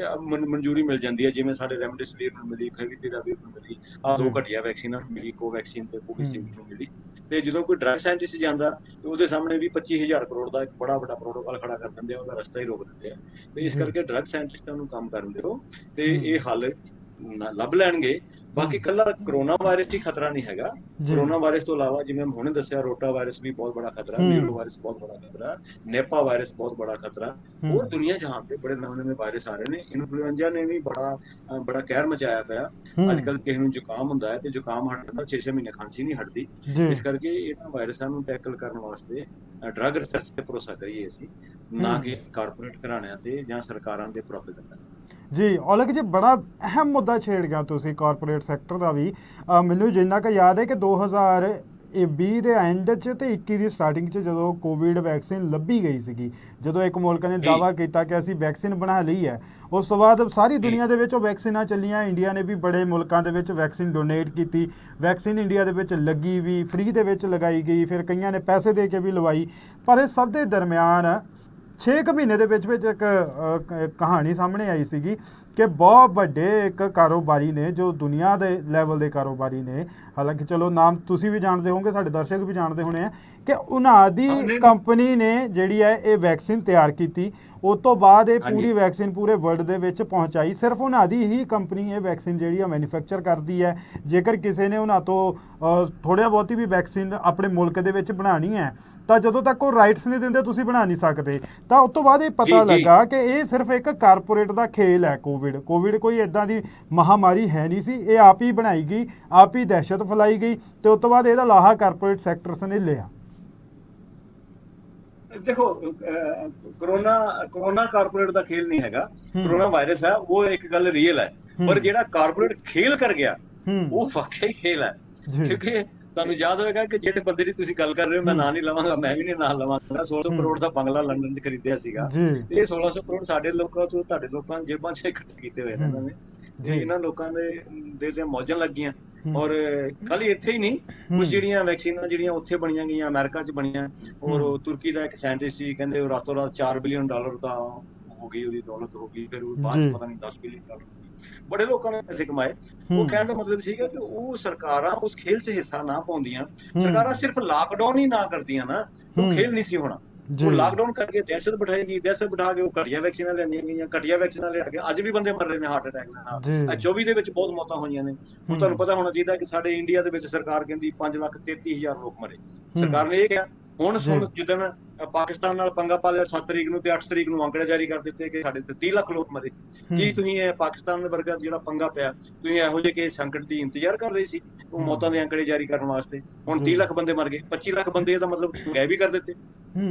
ਮਨਜ਼ੂਰੀ ਮਿਲ ਜਾਂਦੀ ਹੈ ਜਿਵੇਂ ਸਾਡੇ ਰੈਮਡੇਸਿਵਿਰ ਨੂੰ ਮਿਲੀ ਫੈਵੀਪਿਰਾਵਿਰ ਨੂੰ ਮਿਲੀ ਆ ਦੋ। ਘਟੀਆ ਵੈਕਸੀਨਾਂ ਨੂੰ ਮਿਲੀ ਕੋਵੈਕਸੀਨ ਤੇ ਕੋਵਿਸ਼ਿਲਡ ਨੂੰ ਮਿਲੀ। ਤੇ ਜਦੋਂ ਕੋਈ ਡਰੱਗ ਸਾਇੰਟਿਸਟ ਜਾਂਦਾ ਤੇ ਉਹਦੇ ਸਾਹਮਣੇ ਵੀ 25000 ਕਰੋੜ ਦਾ ਇੱਕ ਬੜਾ ਵੱਡਾ ਪ੍ਰੋਟੋਕਾਲ ਖੜਾ ਕਰ ਦਿੰਦੇ ਆ ਉਹਦਾ ਰਸਤਾ ਹੀ ਰੋਕ ਦਿੰਦੇ ਆ ਤੇ ਇਸ। ਕਰਕੇ ਡਰੱਗ ਸਾਇੰਟਿਸਟਾਂ ਨੂੰ ਕੰਮ ਕਰਨ ਦਿਓ ਤੇ। ਇਹ ਹੱਲ ਲੱਭ ਲੈਣਗੇ ਬਾਕੀ। ਕੱਲਾ ਕਰੋਨਾ ਵਾਇਰਸ ਹੀ ਖਤਰਾ ਨਹੀਂ ਹੈਗਾ। ਕਰੋਨਾ ਵਾਇਰਸ ਤੋਂ ਇਲਾਵਾ ਜਿਵੇਂ ਮੈਂ ਹੁਣੇ ਦੱਸਿਆ ਰੋਟਾ ਵਾਇਰਸ ਵੀ ਬਹੁਤ ਬੜਾ ਖਤਰਾ ਹੂੰ। ਨੀਰੋ ਵਾਇਰਸ ਬਹੁਤ ਬੜਾ ਖਤਰਾ ਨੇਪਾ ਵਾਇਰਸ ਬਹੁਤ ਬੜਾ ਖਤਰਾ। ਹੋਰ ਦੁਨੀਆ ਜਹਾਨ ਤੇ ਬੜੇ ਨਵੇਂ ਨਵੇਂ ਵਾਇਰਸ ਆ ਰਹੇ ਨੇ। ਇਨਫਲੂਐਂਜ਼ਾ ਨੇ ਵੀ ਬੜਾ ਬੜਾ ਕਹਿਰ ਮਚਾਇਆ ਪਿਆ। ਅੱਜ ਕੱਲ ਕਿਸੇ ਨੂੰ ਜ਼ੁਕਾਮ ਹੁੰਦਾ ਹੈ ਤੇ ਜ਼ੁਕਾਮ ਹਟਦਾ 6-6 ਮਹੀਨੇ ਖਾਂਸੀ ਨਹੀਂ ਹਟਦੀ। ਇਸ ਕਰਕੇ ਇਹਨਾਂ ਵਾਇਰਸਾਂ ਨੂੰ ਟੈਕਲ ਕਰਨ ਵਾਸਤੇ ਡਰੱਗ ਰਿਸਰਚ ਤੇ ਭਰੋਸਾ ਕਰੀਏ ਅਸੀਂ। ਨਾ। ਕਿ ਕਾਰਪੋਰੇਟ ਘਰਾਣਿਆਂ ਤੇ ਜਾਂ ਸਰਕਾਰਾਂ ਦੇ ਪ੍ਰੋਪੇਗੈਂਡਾ ਜੀ ਔਲਖ ਜੀ ਬੜਾ ਅਹਿਮ ਮੁੱਦਾ ਛੇੜ ਗਿਆ ਤੁਸੀਂ ਕਾਰਪੋਰੇਟ ਸੈਕਟਰ ਦਾ ਵੀ। ਮੈਨੂੰ ਜਿੰਨਾ ਕੁ ਯਾਦ ਹੈ ਕਿ 2000 ਇਹ 20 ਦੇ ਐਂਡ 'ਚ ਤੇ 21 ਦੀ ਸਟਾਰਟਿੰਗ 'ਚ ਜਦੋਂ ਕੋਵਿਡ ਵੈਕਸੀਨ ਲੱਭੀ ਗਈ ਸੀਗੀ ਜਦੋਂ ਇੱਕ ਮੁਲਕ ਨੇ। ਦਾਵਾ ਕੀਤਾ ਕਿ ਅਸੀਂ ਵੈਕਸੀਨ ਬਣਾ ਲਈ ਹੈ ਉਸ ਤੋਂ ਬਾਅਦ ਸਾਰੀ ਦੁਨੀਆ ਦੇ ਵਿੱਚ ਉਹ ਵੈਕਸੀਨਾਂ ਚੱਲੀਆਂ ਇੰਡੀਆ ਨੇ ਵੀ ਬੜੇ ਮੁਲਕਾਂ ਦੇ ਵਿੱਚ ਵੈਕਸੀਨ ਡੋਨੇਟ ਕੀਤੀ। ਵੈਕਸੀਨ ਇੰਡੀਆ ਦੇ ਵਿੱਚ ਲੱਗੀ ਵੀ ਫ੍ਰੀ ਦੇ ਵਿੱਚ ਲਗਾਈ ਗਈ ਫਿਰ ਕਈਆਂ ਨੇ ਪੈਸੇ ਦੇ ਕੇ ਵੀ ਲਵਾਈ। ਪਰ ਇਹ ਸਭ ਦੇ ਦਰਮਿਆਨ 6 ਕੁ ਮਹੀਨੇ ਦੇ ਵਿੱਚ ਵਿੱਚ ਇੱਕ ਅ, ਕ- ਕਹਾਣੀ ਸਾਹਮਣੇ ਆਈ ਸੀਗੀ। ਕਿ ਬਹੁਤ ਵੱਡੇ ਇੱਕ ਕਾਰੋਬਾਰੀ ਨੇ ਜੋ ਦੁਨੀਆ ਦੇ ਲੈਵਲ ਦੇ ਕਾਰੋਬਾਰੀ ਨੇ ਹਾਲਾਂਕਿ ਚਲੋ ਨਾਮ ਤੁਸੀਂ ਵੀ ਜਾਣਦੇ ਹੋਵੋਗੇ ਸਾਡੇ ਦਰਸ਼ਕ ਵੀ ਜਾਣਦੇ ਹੋਣੇ ਆ ਕਿ ਉਹਨਾਂ ਦੀ। ਕੰਪਨੀ ਨੇ ਜਿਹੜੀ ਹੈ ਇਹ ਵੈਕਸੀਨ ਤਿਆਰ ਕੀਤੀ ਉਸ ਤੋਂ ਬਾਅਦ ਇਹ। ਪੂਰੀ ਵੈਕਸੀਨ ਪੂਰੇ ਵਰਲਡ ਦੇ ਵਿੱਚ ਪਹੁੰਚਾਈ ਸਿਰਫ ਉਹਨਾਂ ਦੀ ਹੀ ਕੰਪਨੀ ਇਹ ਵੈਕਸੀਨ ਜਿਹੜੀ ਆ ਮੈਨੂਫੈਕਚਰ ਕਰਦੀ ਹੈ ਜੇਕਰ ਕਿਸੇ ਨੇ ਉਹਨਾਂ ਤੋਂ ਥੋੜ੍ਹਾ ਬਹੁਤੀ ਵੀ ਵੈਕਸੀਨ ਆਪਣੇ ਮੁਲਕ ਦੇ ਵਿੱਚ ਬਣਾਉਣੀ ਹੈ ਤਾਂ ਜਦੋਂ ਤੱਕ ਉਹ ਰਾਈਟਸ ਨਹੀਂ ਦਿੰਦੇ ਤੁਸੀਂ ਬਣਾ ਨਹੀਂ ਸਕਦੇ ਤਾਂ ਉਸ ਤੋਂ ਬਾਅਦ ਇਹ ਪਤਾ। ਲੱਗਾ ਕਿ ਇਹ ਸਿਰਫ ਇੱਕ ਕਾਰਪੋਰੇਟ ਦਾ ਖੇਲ ਹੈ ਕੋਵਿਡ ਕੋਵਿਡ। ਕੋਈ ਇਦਾਂ ਦੀ ਮਹਾਮਾਰੀ ਹੈ ਨਹੀਂ ਸੀ। ਇਹ ਆਪ ਹੀ ਬਣਾਈ ਗਈ ਆਪ ਹੀ ਦਹਿਸ਼ਤ ਫੈਲਾਈ ਗਈ ਤੇ ਉਸ ਤੋਂ ਬਾਅਦ ਇਹਦਾ ਲਾਹਾ ਕਾਰਪੋਰੇਟ ਸੈਕਟਰਸ ਨੇ ਲਿਆ। ਦੇਖੋ ਕਰੋਨਾ ਕਰੋਨਾ ਕਾਰਪੋਰੇਟ ਦਾ ਖੇਲ ਨਹੀਂ ਹੈਗਾ। ਕਰੋਨਾ ਵਾਇਰਸ ਹੈ ਉਹ ਇੱਕ ਗੱਲ ਰੀਅਲ ਹੈ। ਪਰ। ਜਿਹੜਾ ਕਾਰਪੋਰੇਟ ਖੇਲ ਕਰ ਗਿਆ ਉਹ ਵਾਕਈ ਖੇਲ ਹੈ। ਕਿਉਂਕਿ ਤੁਹਾਨੂੰ ਯਾਦ ਹੋਵੇਗਾ ਕਿ ਜਿਹੜੇ ਬੰਦੇ ਦੀ ਤੁਸੀਂ ਗੱਲ ਕਰ ਰਹੇ ਹੋ ਮੈਂ। ਨਾਂ ਨਹੀਂ ਲਵਾਂਗਾ ਮੈਂ ਵੀ ਨਹੀਂ ਨਾਂ ਲਵਾਂਗਾ 1600 ਹੂੰ। ਕਰੋੜ ਦਾ ਬੰਗਲਾ ਲੰਡਨ 'ਚ ਖਰੀਦਿਆ ਸੀਗਾ ਇਹ 1600 ਕਰੋੜ ਸਾਡੇ ਲੋਕਾਂ ਤੋਂ ਤੁਹਾਡੇ ਲੋਕਾਂ ਜੇਬਾਂ 'ਚ ਇਕੱਠੇ ਕੀਤੇ ਹੋਏ ਨੇ ਇਹਨਾਂ ਨੇ ਜੀ। ਇਹਨਾਂ ਲੋਕਾਂ ਦੇ ਦੇ ਤੇ ਮੌਜਾਂ ਲੱਗੀਆਂ। ਔਰ ਖਾਲੀ ਇੱਥੇ ਹੀ ਨਹੀਂ। ਕੁਝ ਜਿਹੜੀਆਂ ਵੈਕਸੀਨਾਂ ਜਿਹੜੀਆਂ ਉੱਥੇ ਬਣੀਆਂ ਗਈਆਂ ਅਮਰੀਕਾ 'ਚ ਬਣੀਆਂ ਔਰ ਤੁਰਕੀ ਦਾ ਇੱਕ ਸਾਇੰਟਿਸਟ ਸੀ ਕਹਿੰਦੇ ਉਹ ਰਾਤੋਂ ਰਾਤ 4 ਬਿਲੀਅਨ ਡਾਲਰ ਦਾ ਹੋ ਗਈ ਉਹਦੀ ਦੌਲਤ ਹੋ ਗਈ ਫਿਰ ਉਹ ਬਾਅਦ। ਪਤਾ ਨਹੀਂ 10 ਬਿਲੀਅਨ ਡਾਲਰ। ਬੜੇ ਲੋਕਾਂ ਨੇ ਪੈਸੇ ਕਮਾਏ। ਉਹ ਕਹਿਣ ਦਾ ਮਤਲਬ ਸੀਗਾ ਕਿ ਉਹ ਸਰਕਾਰਾਂ ਉਸ ਖੇਲ 'ਚ ਹਿੱਸਾ ਨਾ ਪਾਉਂਦੀਆਂ। ਸਰਕਾਰਾਂ ਸਿਰਫ ਲਾਕਡਾਊਨ ਹੀ ਨਾ ਕਰਦੀਆਂ ਨਾ ਉਹ। ਖੇਲ ਨਹੀਂ ਸੀ ਹੋਣਾ ਉਹ ਲਾਕਡਾਊਨ ਕਰਕੇ ਦਹਿਸ਼ਤ ਬਿਠਾਈ ਗਈ ਦਹਿਸ਼ਤ ਬਿਠਾ ਕੇ ਉਹ ਘਟੀਆ ਵੈਕਸੀਨਾਂ ਲੈਂਦੀਆਂ ਗਈਆਂ ਘਟੀਆ ਵੈਕਸੀਨਾਂ ਲਿਆ ਕੇ ਅੱਜ ਵੀ ਬੰਦੇ ਮਰ ਰਹੇ ਨੇ ਹਾਰਟ ਅਟੈਕ ਨਾਲ ਜੀ। ਆਹ 24 ਦੇ ਵਿੱਚ ਬਹੁਤ ਮੌਤਾਂ ਹੋਈਆਂ ਨੇ ਹੁਣ ਤੁਹਾਨੂੰ ਪਤਾ ਹੋਣਾ ਚਾਹੀਦਾ ਕਿ ਸਾਡੇ ਇੰਡੀਆ ਦੇ ਵਿੱਚ ਸਰਕਾਰ ਕਹਿੰਦੀ 5 ਲੱਖ 33 ਹਜ਼ਾਰ ਲੋਕ ਮਰੇ ਸਰਕਾਰ ਨੇ ਇਹ ਕਿਹਾ ਹੁਣ। ਸੁਣ ਜਦੋਂ ਅ, ਪਾਕਿਸਤਾਨ ਨਾਲ ਪੰਗਾ ਪਾ ਲਿਆ 7 ਤਰੀਕ ਨੂੰ ਤੇ 8 ਤਰੀਕ ਨੂੰ ਅੰਕੜੇ ਜਾਰੀ ਕਰ ਦਿੱਤੇ ਕਿ ਸਾਡੇ ਤੇ 30 ਲੱਖ ਲੋਕ ਮਰੇ ਕੀ ਤੁਸੀਂ ਇਹ ਪਾਕਿਸਤਾਨ ਦੇ ਵਰਗਾ ਜਿਹੜਾ ਪੰਗਾ ਪਿਆ ਤੁਸੀਂ ਇਹੋ ਜਿਹੇ ਕਿ ਸੰਕਟ ਦੀ ਇੰਤਜ਼ਾਰ ਕਰ ਰਹੇ ਸੀ ਉਹ। ਮੌਤਾਂ ਦੇ ਅੰਕੜੇ ਜਾਰੀ ਕਰਨ ਵਾਸਤੇ ਹੁਣ ਜੀ। 30 ਲੱਖ ਬੰਦੇ ਮਰ ਗਏ 25 ਲੱਖ ਬੰਦੇ ਇਹਦਾ ਮਤਲਬ ਗਾਇਬ ਵੀ ਕਰ ਦਿੱਤੇ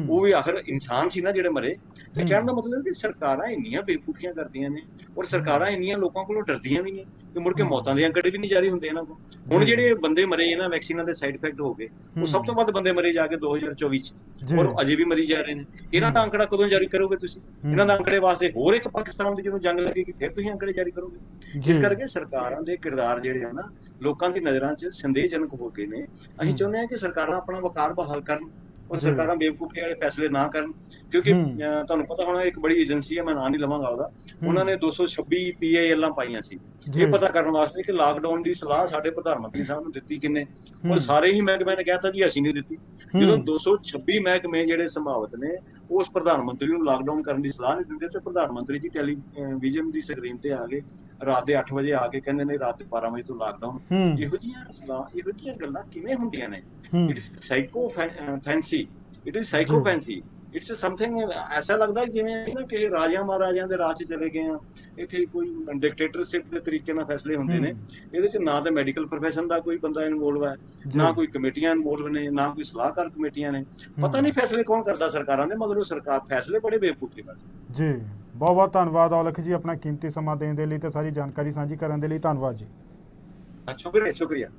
ਉਹ ਵੀ ਆਖਰ ਇਨਸਾਨ ਸੀ ਨਾ ਜਿਹੜੇ ਮਰੇ ਤੇ। ਕਹਿਣ ਦਾ ਮਤਲਬ ਕਿ ਸਰਕਾਰਾਂ ਇੰਨੀਆਂ ਬੇਵਕੂਫੀਆਂ ਕਰਦੀਆਂ ਨੇ ਔਰ ਸਰਕਾਰਾਂ ਇੰਨੀਆਂ ਲੋਕਾਂ ਕੋਲੋਂ ਡਰਦੀਆਂ ਵੀ ਨੇ ਕਿ ਮੁੜ ਕੇ ਹਮ। ਮੌਤਾਂ ਦੇ ਅੰਕੜੇ ਵੀ ਨਹੀਂ ਜਾਰੀ ਹੁੰਦੇ ਇਹਨਾਂ ਕੋਲ ਹੁਣ। ਜਿਹੜੇ ਬੰਦੇ ਮਰੇ ਇਹਨਾਂ ਵੈਕਸੀਨਾਂ ਦੇ ਸਾਈਡ ਇਫੈਕਟ ਹੋ ਗਏ। ਉਹ ਸਭ ਤੋਂ ਵੱਧ ਬੰਦੇ ਮਰੇ ਜਾ ਕੇ 2024 ਚ ਔਰ ਅਜੇ ਵੀ ਮਰੀ ਜਾ ਰਹੇ ਨੇ। ਇਹਨਾਂ ਦਾ ਅੰਕੜਾ ਕਦੋਂ ਜਾਰੀ ਕਰੋਗੇ ਤੁਸੀਂ। ਇਹਨਾਂ ਦਾ ਅੰਕੜੇ ਵਾਸਤੇ ਹੋਰ ਇੱਕ ਪਾਕਿਸਤਾਨ ਦੀ ਜਦੋਂ ਜੰਗ ਲੱਗੇਗੀ ਫਿਰ ਤੁਸੀਂ ਅੰਕੜੇ ਜਾਰੀ ਕਰੋਗੇ? ਜੀ। ਇਸ ਕਰਕੇ ਸਰਕਾਰਾਂ ਦੇ ਕਿਰਦਾਰ ਜਿਹੜੇ ਆ ਨਾ ਲੋਕਾਂ ਦੀ ਨਜ਼ਰਾਂ 'ਚ ਸੰਦੇਹਜਨਕ ਹੋ ਗਏ ਨੇ। ਅਸੀਂ। ਚਾਹੁੰਦੇ ਹਾਂ ਕਿ ਸਰਕਾਰਾਂ ਆਪਣਾ ਵਕਾਰ ਬਹਾਲ ਕਰਨ। ਜੀ। ਸਰਕਾਰਾਂ ਬੇਵਕੂਫੀ ਵਾਲੇ ਫੈਸਲੇ ਨਾ ਕਰਨ ਕਿਉਂਕਿ ਤੁਹਾਨੂੰ ਪਤਾ ਹੋਣਾ ਇੱਕ ਬੜੀ ਏਜੰਸੀ ਹੈ ਮੈਂ ਨਾਂ ਨਹੀਂ ਲਵਾਂਗਾ ਉਹਦਾ ਉਹਨਾਂ ਨੇ 226 ਪੀਆਈਐਲਾਂ ਪਾਈਆਂ ਸੀ। ਇਹ ਪਤਾ ਕਰਨ ਵਾਸਤੇ ਕਿ ਲਾਕਡਾਊਨ ਦੀ ਸਲਾਹ ਸਾਡੇ ਪ੍ਰਧਾਨ ਮੰਤਰੀ ਸਾਹਿਬ ਨੂੰ ਦਿੱਤੀ ਕਿੰਨੇ। ਔਰ ਸਾਰੇ ਹੀ ਮਹਿਕਮੇ ਨੇ ਕਹਿਤਾ ਜੀ ਅਸੀਂ ਨਹੀਂ ਦਿੱਤੀ। ਜਦੋਂ 226 ਮਹਿਕਮੇ ਜਿਹੜੇ ਸੰਭਾਵਿਤ ਨੇ ਉਸ ਪ੍ਰਧਾਨ ਮੰਤਰੀ ਨੂੰ ਲਾਕਡਾਊਨ ਕਰਨ ਦੀ ਸਲਾਹ ਨਹੀਂ ਦਿੰਦੇ ਤੇ ਪ੍ਰਧਾਨ ਮੰਤਰੀ ਜੀ ਟੈਲੀਵਿਜ਼ਨ ਦੀ ਸਕਰੀਨ ਤੇ ਆ ਗਏ। ਰਾਤ ਦੇ 8 ਵਜੇ ਆ ਕੇ ਕਹਿੰਦੇ ਨੇ ਰਾਤ ਦੇ 12 ਵਜੇ ਤੋਂ ਲਾਕਡਾਊਨ ਇਹੋ ਜਿਹੀਆਂ ਸਲਾਹ ਇਹੋ ਜਿਹੀਆਂ ਗੱਲਾਂ ਕਿਵੇਂ ਹੁੰਦੀਆਂ ਨੇ? It is sycophancy it is sycophancy it's something ਐਸਾ ਲੱਗਦਾ ਜਿਵੇਂ ਨਾ ਕਿ ਰਾਜਾ ਮਹਾਰਾਜਿਆਂ ਦੇ ਰਾਜ 'ਚ ਚਲੇ ਗਏ ਆ ਇੱਥੇ ਕੋਈ ਡਿਕਟੇਟਰਸ਼ਿਪ ਦੇ ਤਰੀਕੇ ਨਾਲ ਫੈਸਲੇ ਹੁੰਦੇ ਨੇ ਇਹਦੇ 'ਚ ਨਾ ਤਾਂ ਮੈਡੀਕਲ ਪ੍ਰੋਫੈਸ਼ਨ ਦਾ ਕੋਈ ਬੰਦਾ ਇਨਵੋਲਵ ਹੈ। ਨਾ ਕੋਈ ਕਮੇਟੀਆਂ ਇਨਵੋਲਵ ਨੇ ਨਾ ਕੋਈ ਸਲਾਹਕਾਰ ਕਮੇਟੀਆਂ ਨੇ ਪਤਾ ਨਹੀਂ ਫੈਸਲੇ ਕੌਣ ਕਰਦਾ ਸਰਕਾਰਾਂ ਦੇ ਮਗਰ ਉਹ ਸਰਕਾਰ ਫੈਸਲੇ ਬੜੇ ਬੇਵਕੂਫੀ ਕਰਦੇ ਜੀ ਬਹੁਤ ਬਹੁਤ ਧੰਨਵਾਦ ਔਲਖ ਜੀ ਆਪਣਾ ਕੀਮਤੀ ਸਮਾਂ ਦੇਣ ਦੇ ਲਈ ਤੇ ਸਾਰੀ ਜਾਣਕਾਰੀ ਸਾਂਝੀ ਕਰਨ ਦੇ ਲਈ ਧੰਨਵਾਦ ਜੀ ਸ਼ੁਕਰੀਆ ਸ਼ੁਕਰੀਆ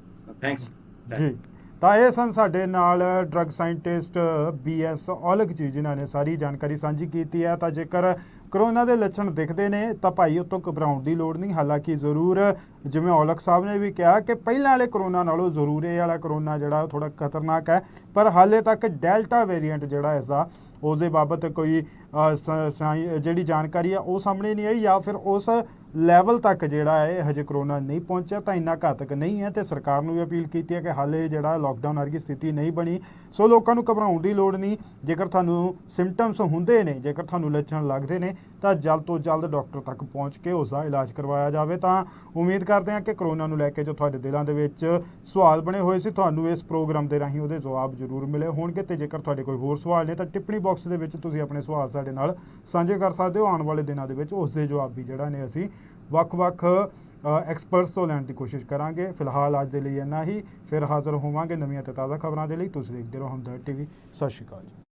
ਥੈਂਕਸ ਜੀ ਤਾਂ ਇਹ ਸਨ ਸਾਡੇ ਨਾਲ ਡਰੱਗ ਸਾਇੰਟਿਸਟ ਬੀਐਸ ਔਲਖ ਜੀ ਜਿਨ੍ਹਾਂ ਨੇ ਸਾਰੀ ਜਾਣਕਾਰੀ ਸਾਂਝੀ ਕੀਤੀ ਹੈ। ਤਾਂ ਜੇਕਰ ਕਰੋਨਾ ਦੇ ਲੱਛਣ ਦਿਖਦੇ ਨੇ ਤਾਂ ਭਾਈ ਉਤੋਂ ਘਬਰਾਉਣ ਦੀ ਲੋੜ ਨਹੀਂ। ਹਾਲਾਂਕਿ ਜ਼ਰੂਰ ਜਿਵੇਂ ਔਲਖ ਸਾਹਿਬ ਨੇ ਵੀ ਕਿਹਾ ਕਿ ਪਹਿਲਾਂ ਵਾਲੇ ਕਰੋਨਾ ਨਾਲੋਂ ਜ਼ਰੂਰ ਇਹ ਵਾਲਾ ਕਰੋਨਾ ਜਿਹੜਾ ਉਹ ਥੋੜਾ ਖਤਰਨਾਕ ਹੈ। ਪਰ ਹਾਲੇ ਤੱਕ ਡੈਲਟਾ ਵੇਰੀਐਂਟ ਜਿਹੜਾ ਇਸ ਦਾ ਉਸ ਦੇ ਬਾਬਤ ਕੋਈ ਅ, ਜਿਹੜੀ ਜਾਣਕਾਰੀ ਆ ਉਹ ਸਾਹਮਣੇ ਨਹੀਂ ਆਈ ਜਾਂ ਫਿਰ ਉਸ ਲੈਵਲ ਤੱਕ ਜਿਹੜਾ ਹੈ ਹਜੇ ਕਰੋਨਾ ਨਹੀਂ ਪਹੁੰਚਿਆ, ਤਾਂ ਇੰਨਾ ਘਾਤਕ ਨਹੀਂ ਹੈ ਤੇ ਸਰਕਾਰ ਨੂੰ ਵੀ ਅਪੀਲ ਕੀਤੀ ਹੈ ਕਿ ਹਾਲੇ ਜਿਹੜਾ ਲਾਕਡਾਊਨ ਵਰਗੀ ਸਥਿਤੀ ਨਹੀਂ ਬਣੀ। ਸੋ ਲੋਕਾਂ ਨੂੰ ਘਬਰਾਉਣ ਦੀ ਲੋੜ ਨਹੀਂ। ਜੇਕਰ ਤੁਹਾਨੂੰ ਸਿੰਪਟਮਸ ਹੁੰਦੇ ਨੇ, ਜੇਕਰ ਤੁਹਾਨੂੰ ਲੱਛਣ ਲੱਗਦੇ ਨੇ, ਤਾਂ ਜਲਦ ਤੋਂ ਜਲਦ ਡਾਕਟਰ ਤੱਕ ਪਹੁੰਚ ਕੇ ਉਸ ਦਾ ਇਲਾਜ ਕਰਵਾਇਆ ਜਾਵੇ। ਤਾਂ ਉਮੀਦ ਕਰਦੇ ਹਾਂ ਕਿ ਕਰੋਨਾ ਨੂੰ ਲੈ ਕੇ ਜੋ ਤੁਹਾਡੇ ਦਿਲਾਂ ਦੇ ਵਿੱਚ ਸਵਾਲ ਬਣੇ ਹੋਏ ਸੀ, ਤੁਹਾਨੂੰ ਇਸ ਪ੍ਰੋਗਰਾਮ ਦੇ ਰਾਹੀਂ ਉਹਦੇ ਜਵਾਬ ਜ਼ਰੂਰ ਮਿਲੇ ਹੋਣਗੇ। ਤੇ ਜੇਕਰ ਤੁਹਾਡੇ ਕੋਈ ਹੋਰ ਸਵਾਲ ਨੇ, ਤਾਂ ਟਿੱਪਣੀ ਬਾਕਸ ਦੇ ਵਿੱਚ ਤੁਸੀਂ ਆਪਣੇ ਸਵਾਲ ਸਾਡੇ ਨਾਲ ਸਾਂਝੇ ਕਰ ਸਕਦੇ ਹੋ। ਆਉਣ ਵਾਲੇ ਦਿਨਾਂ ਦੇ ਵਿੱਚ ਉਸ ਦੇ ਜਵਾਬ ਵੀ ਜਿਹੜਾ ਨੇ ਅਸੀਂ ਵੱਖ-ਵੱਖ ਐਕਸਪਰਟਸ ਤੋਂ ਲੈਣ ਦੀ ਕੋਸ਼ਿਸ਼ ਕਰਾਂਗੇ। ਫਿਲਹਾਲ ਅੱਜ ਦੇ ਲਈ ਇੰਨਾ ਹੀ। ਫਿਰ ਹਾਜ਼ਰ ਹੋਵਾਂਗੇ ਨਵੀਆਂ ਤੇ ਤਾਜ਼ਾ ਖਬਰਾਂ ਦੇ ਲਈ। ਤੁਸੀਂ ਦੇਖਦੇ ਰਹੋ ਹਮਦਰ ਟੀਵੀ। ਸਤਿ ਸ਼੍ਰੀ ਅਕਾਲ ਜੀ।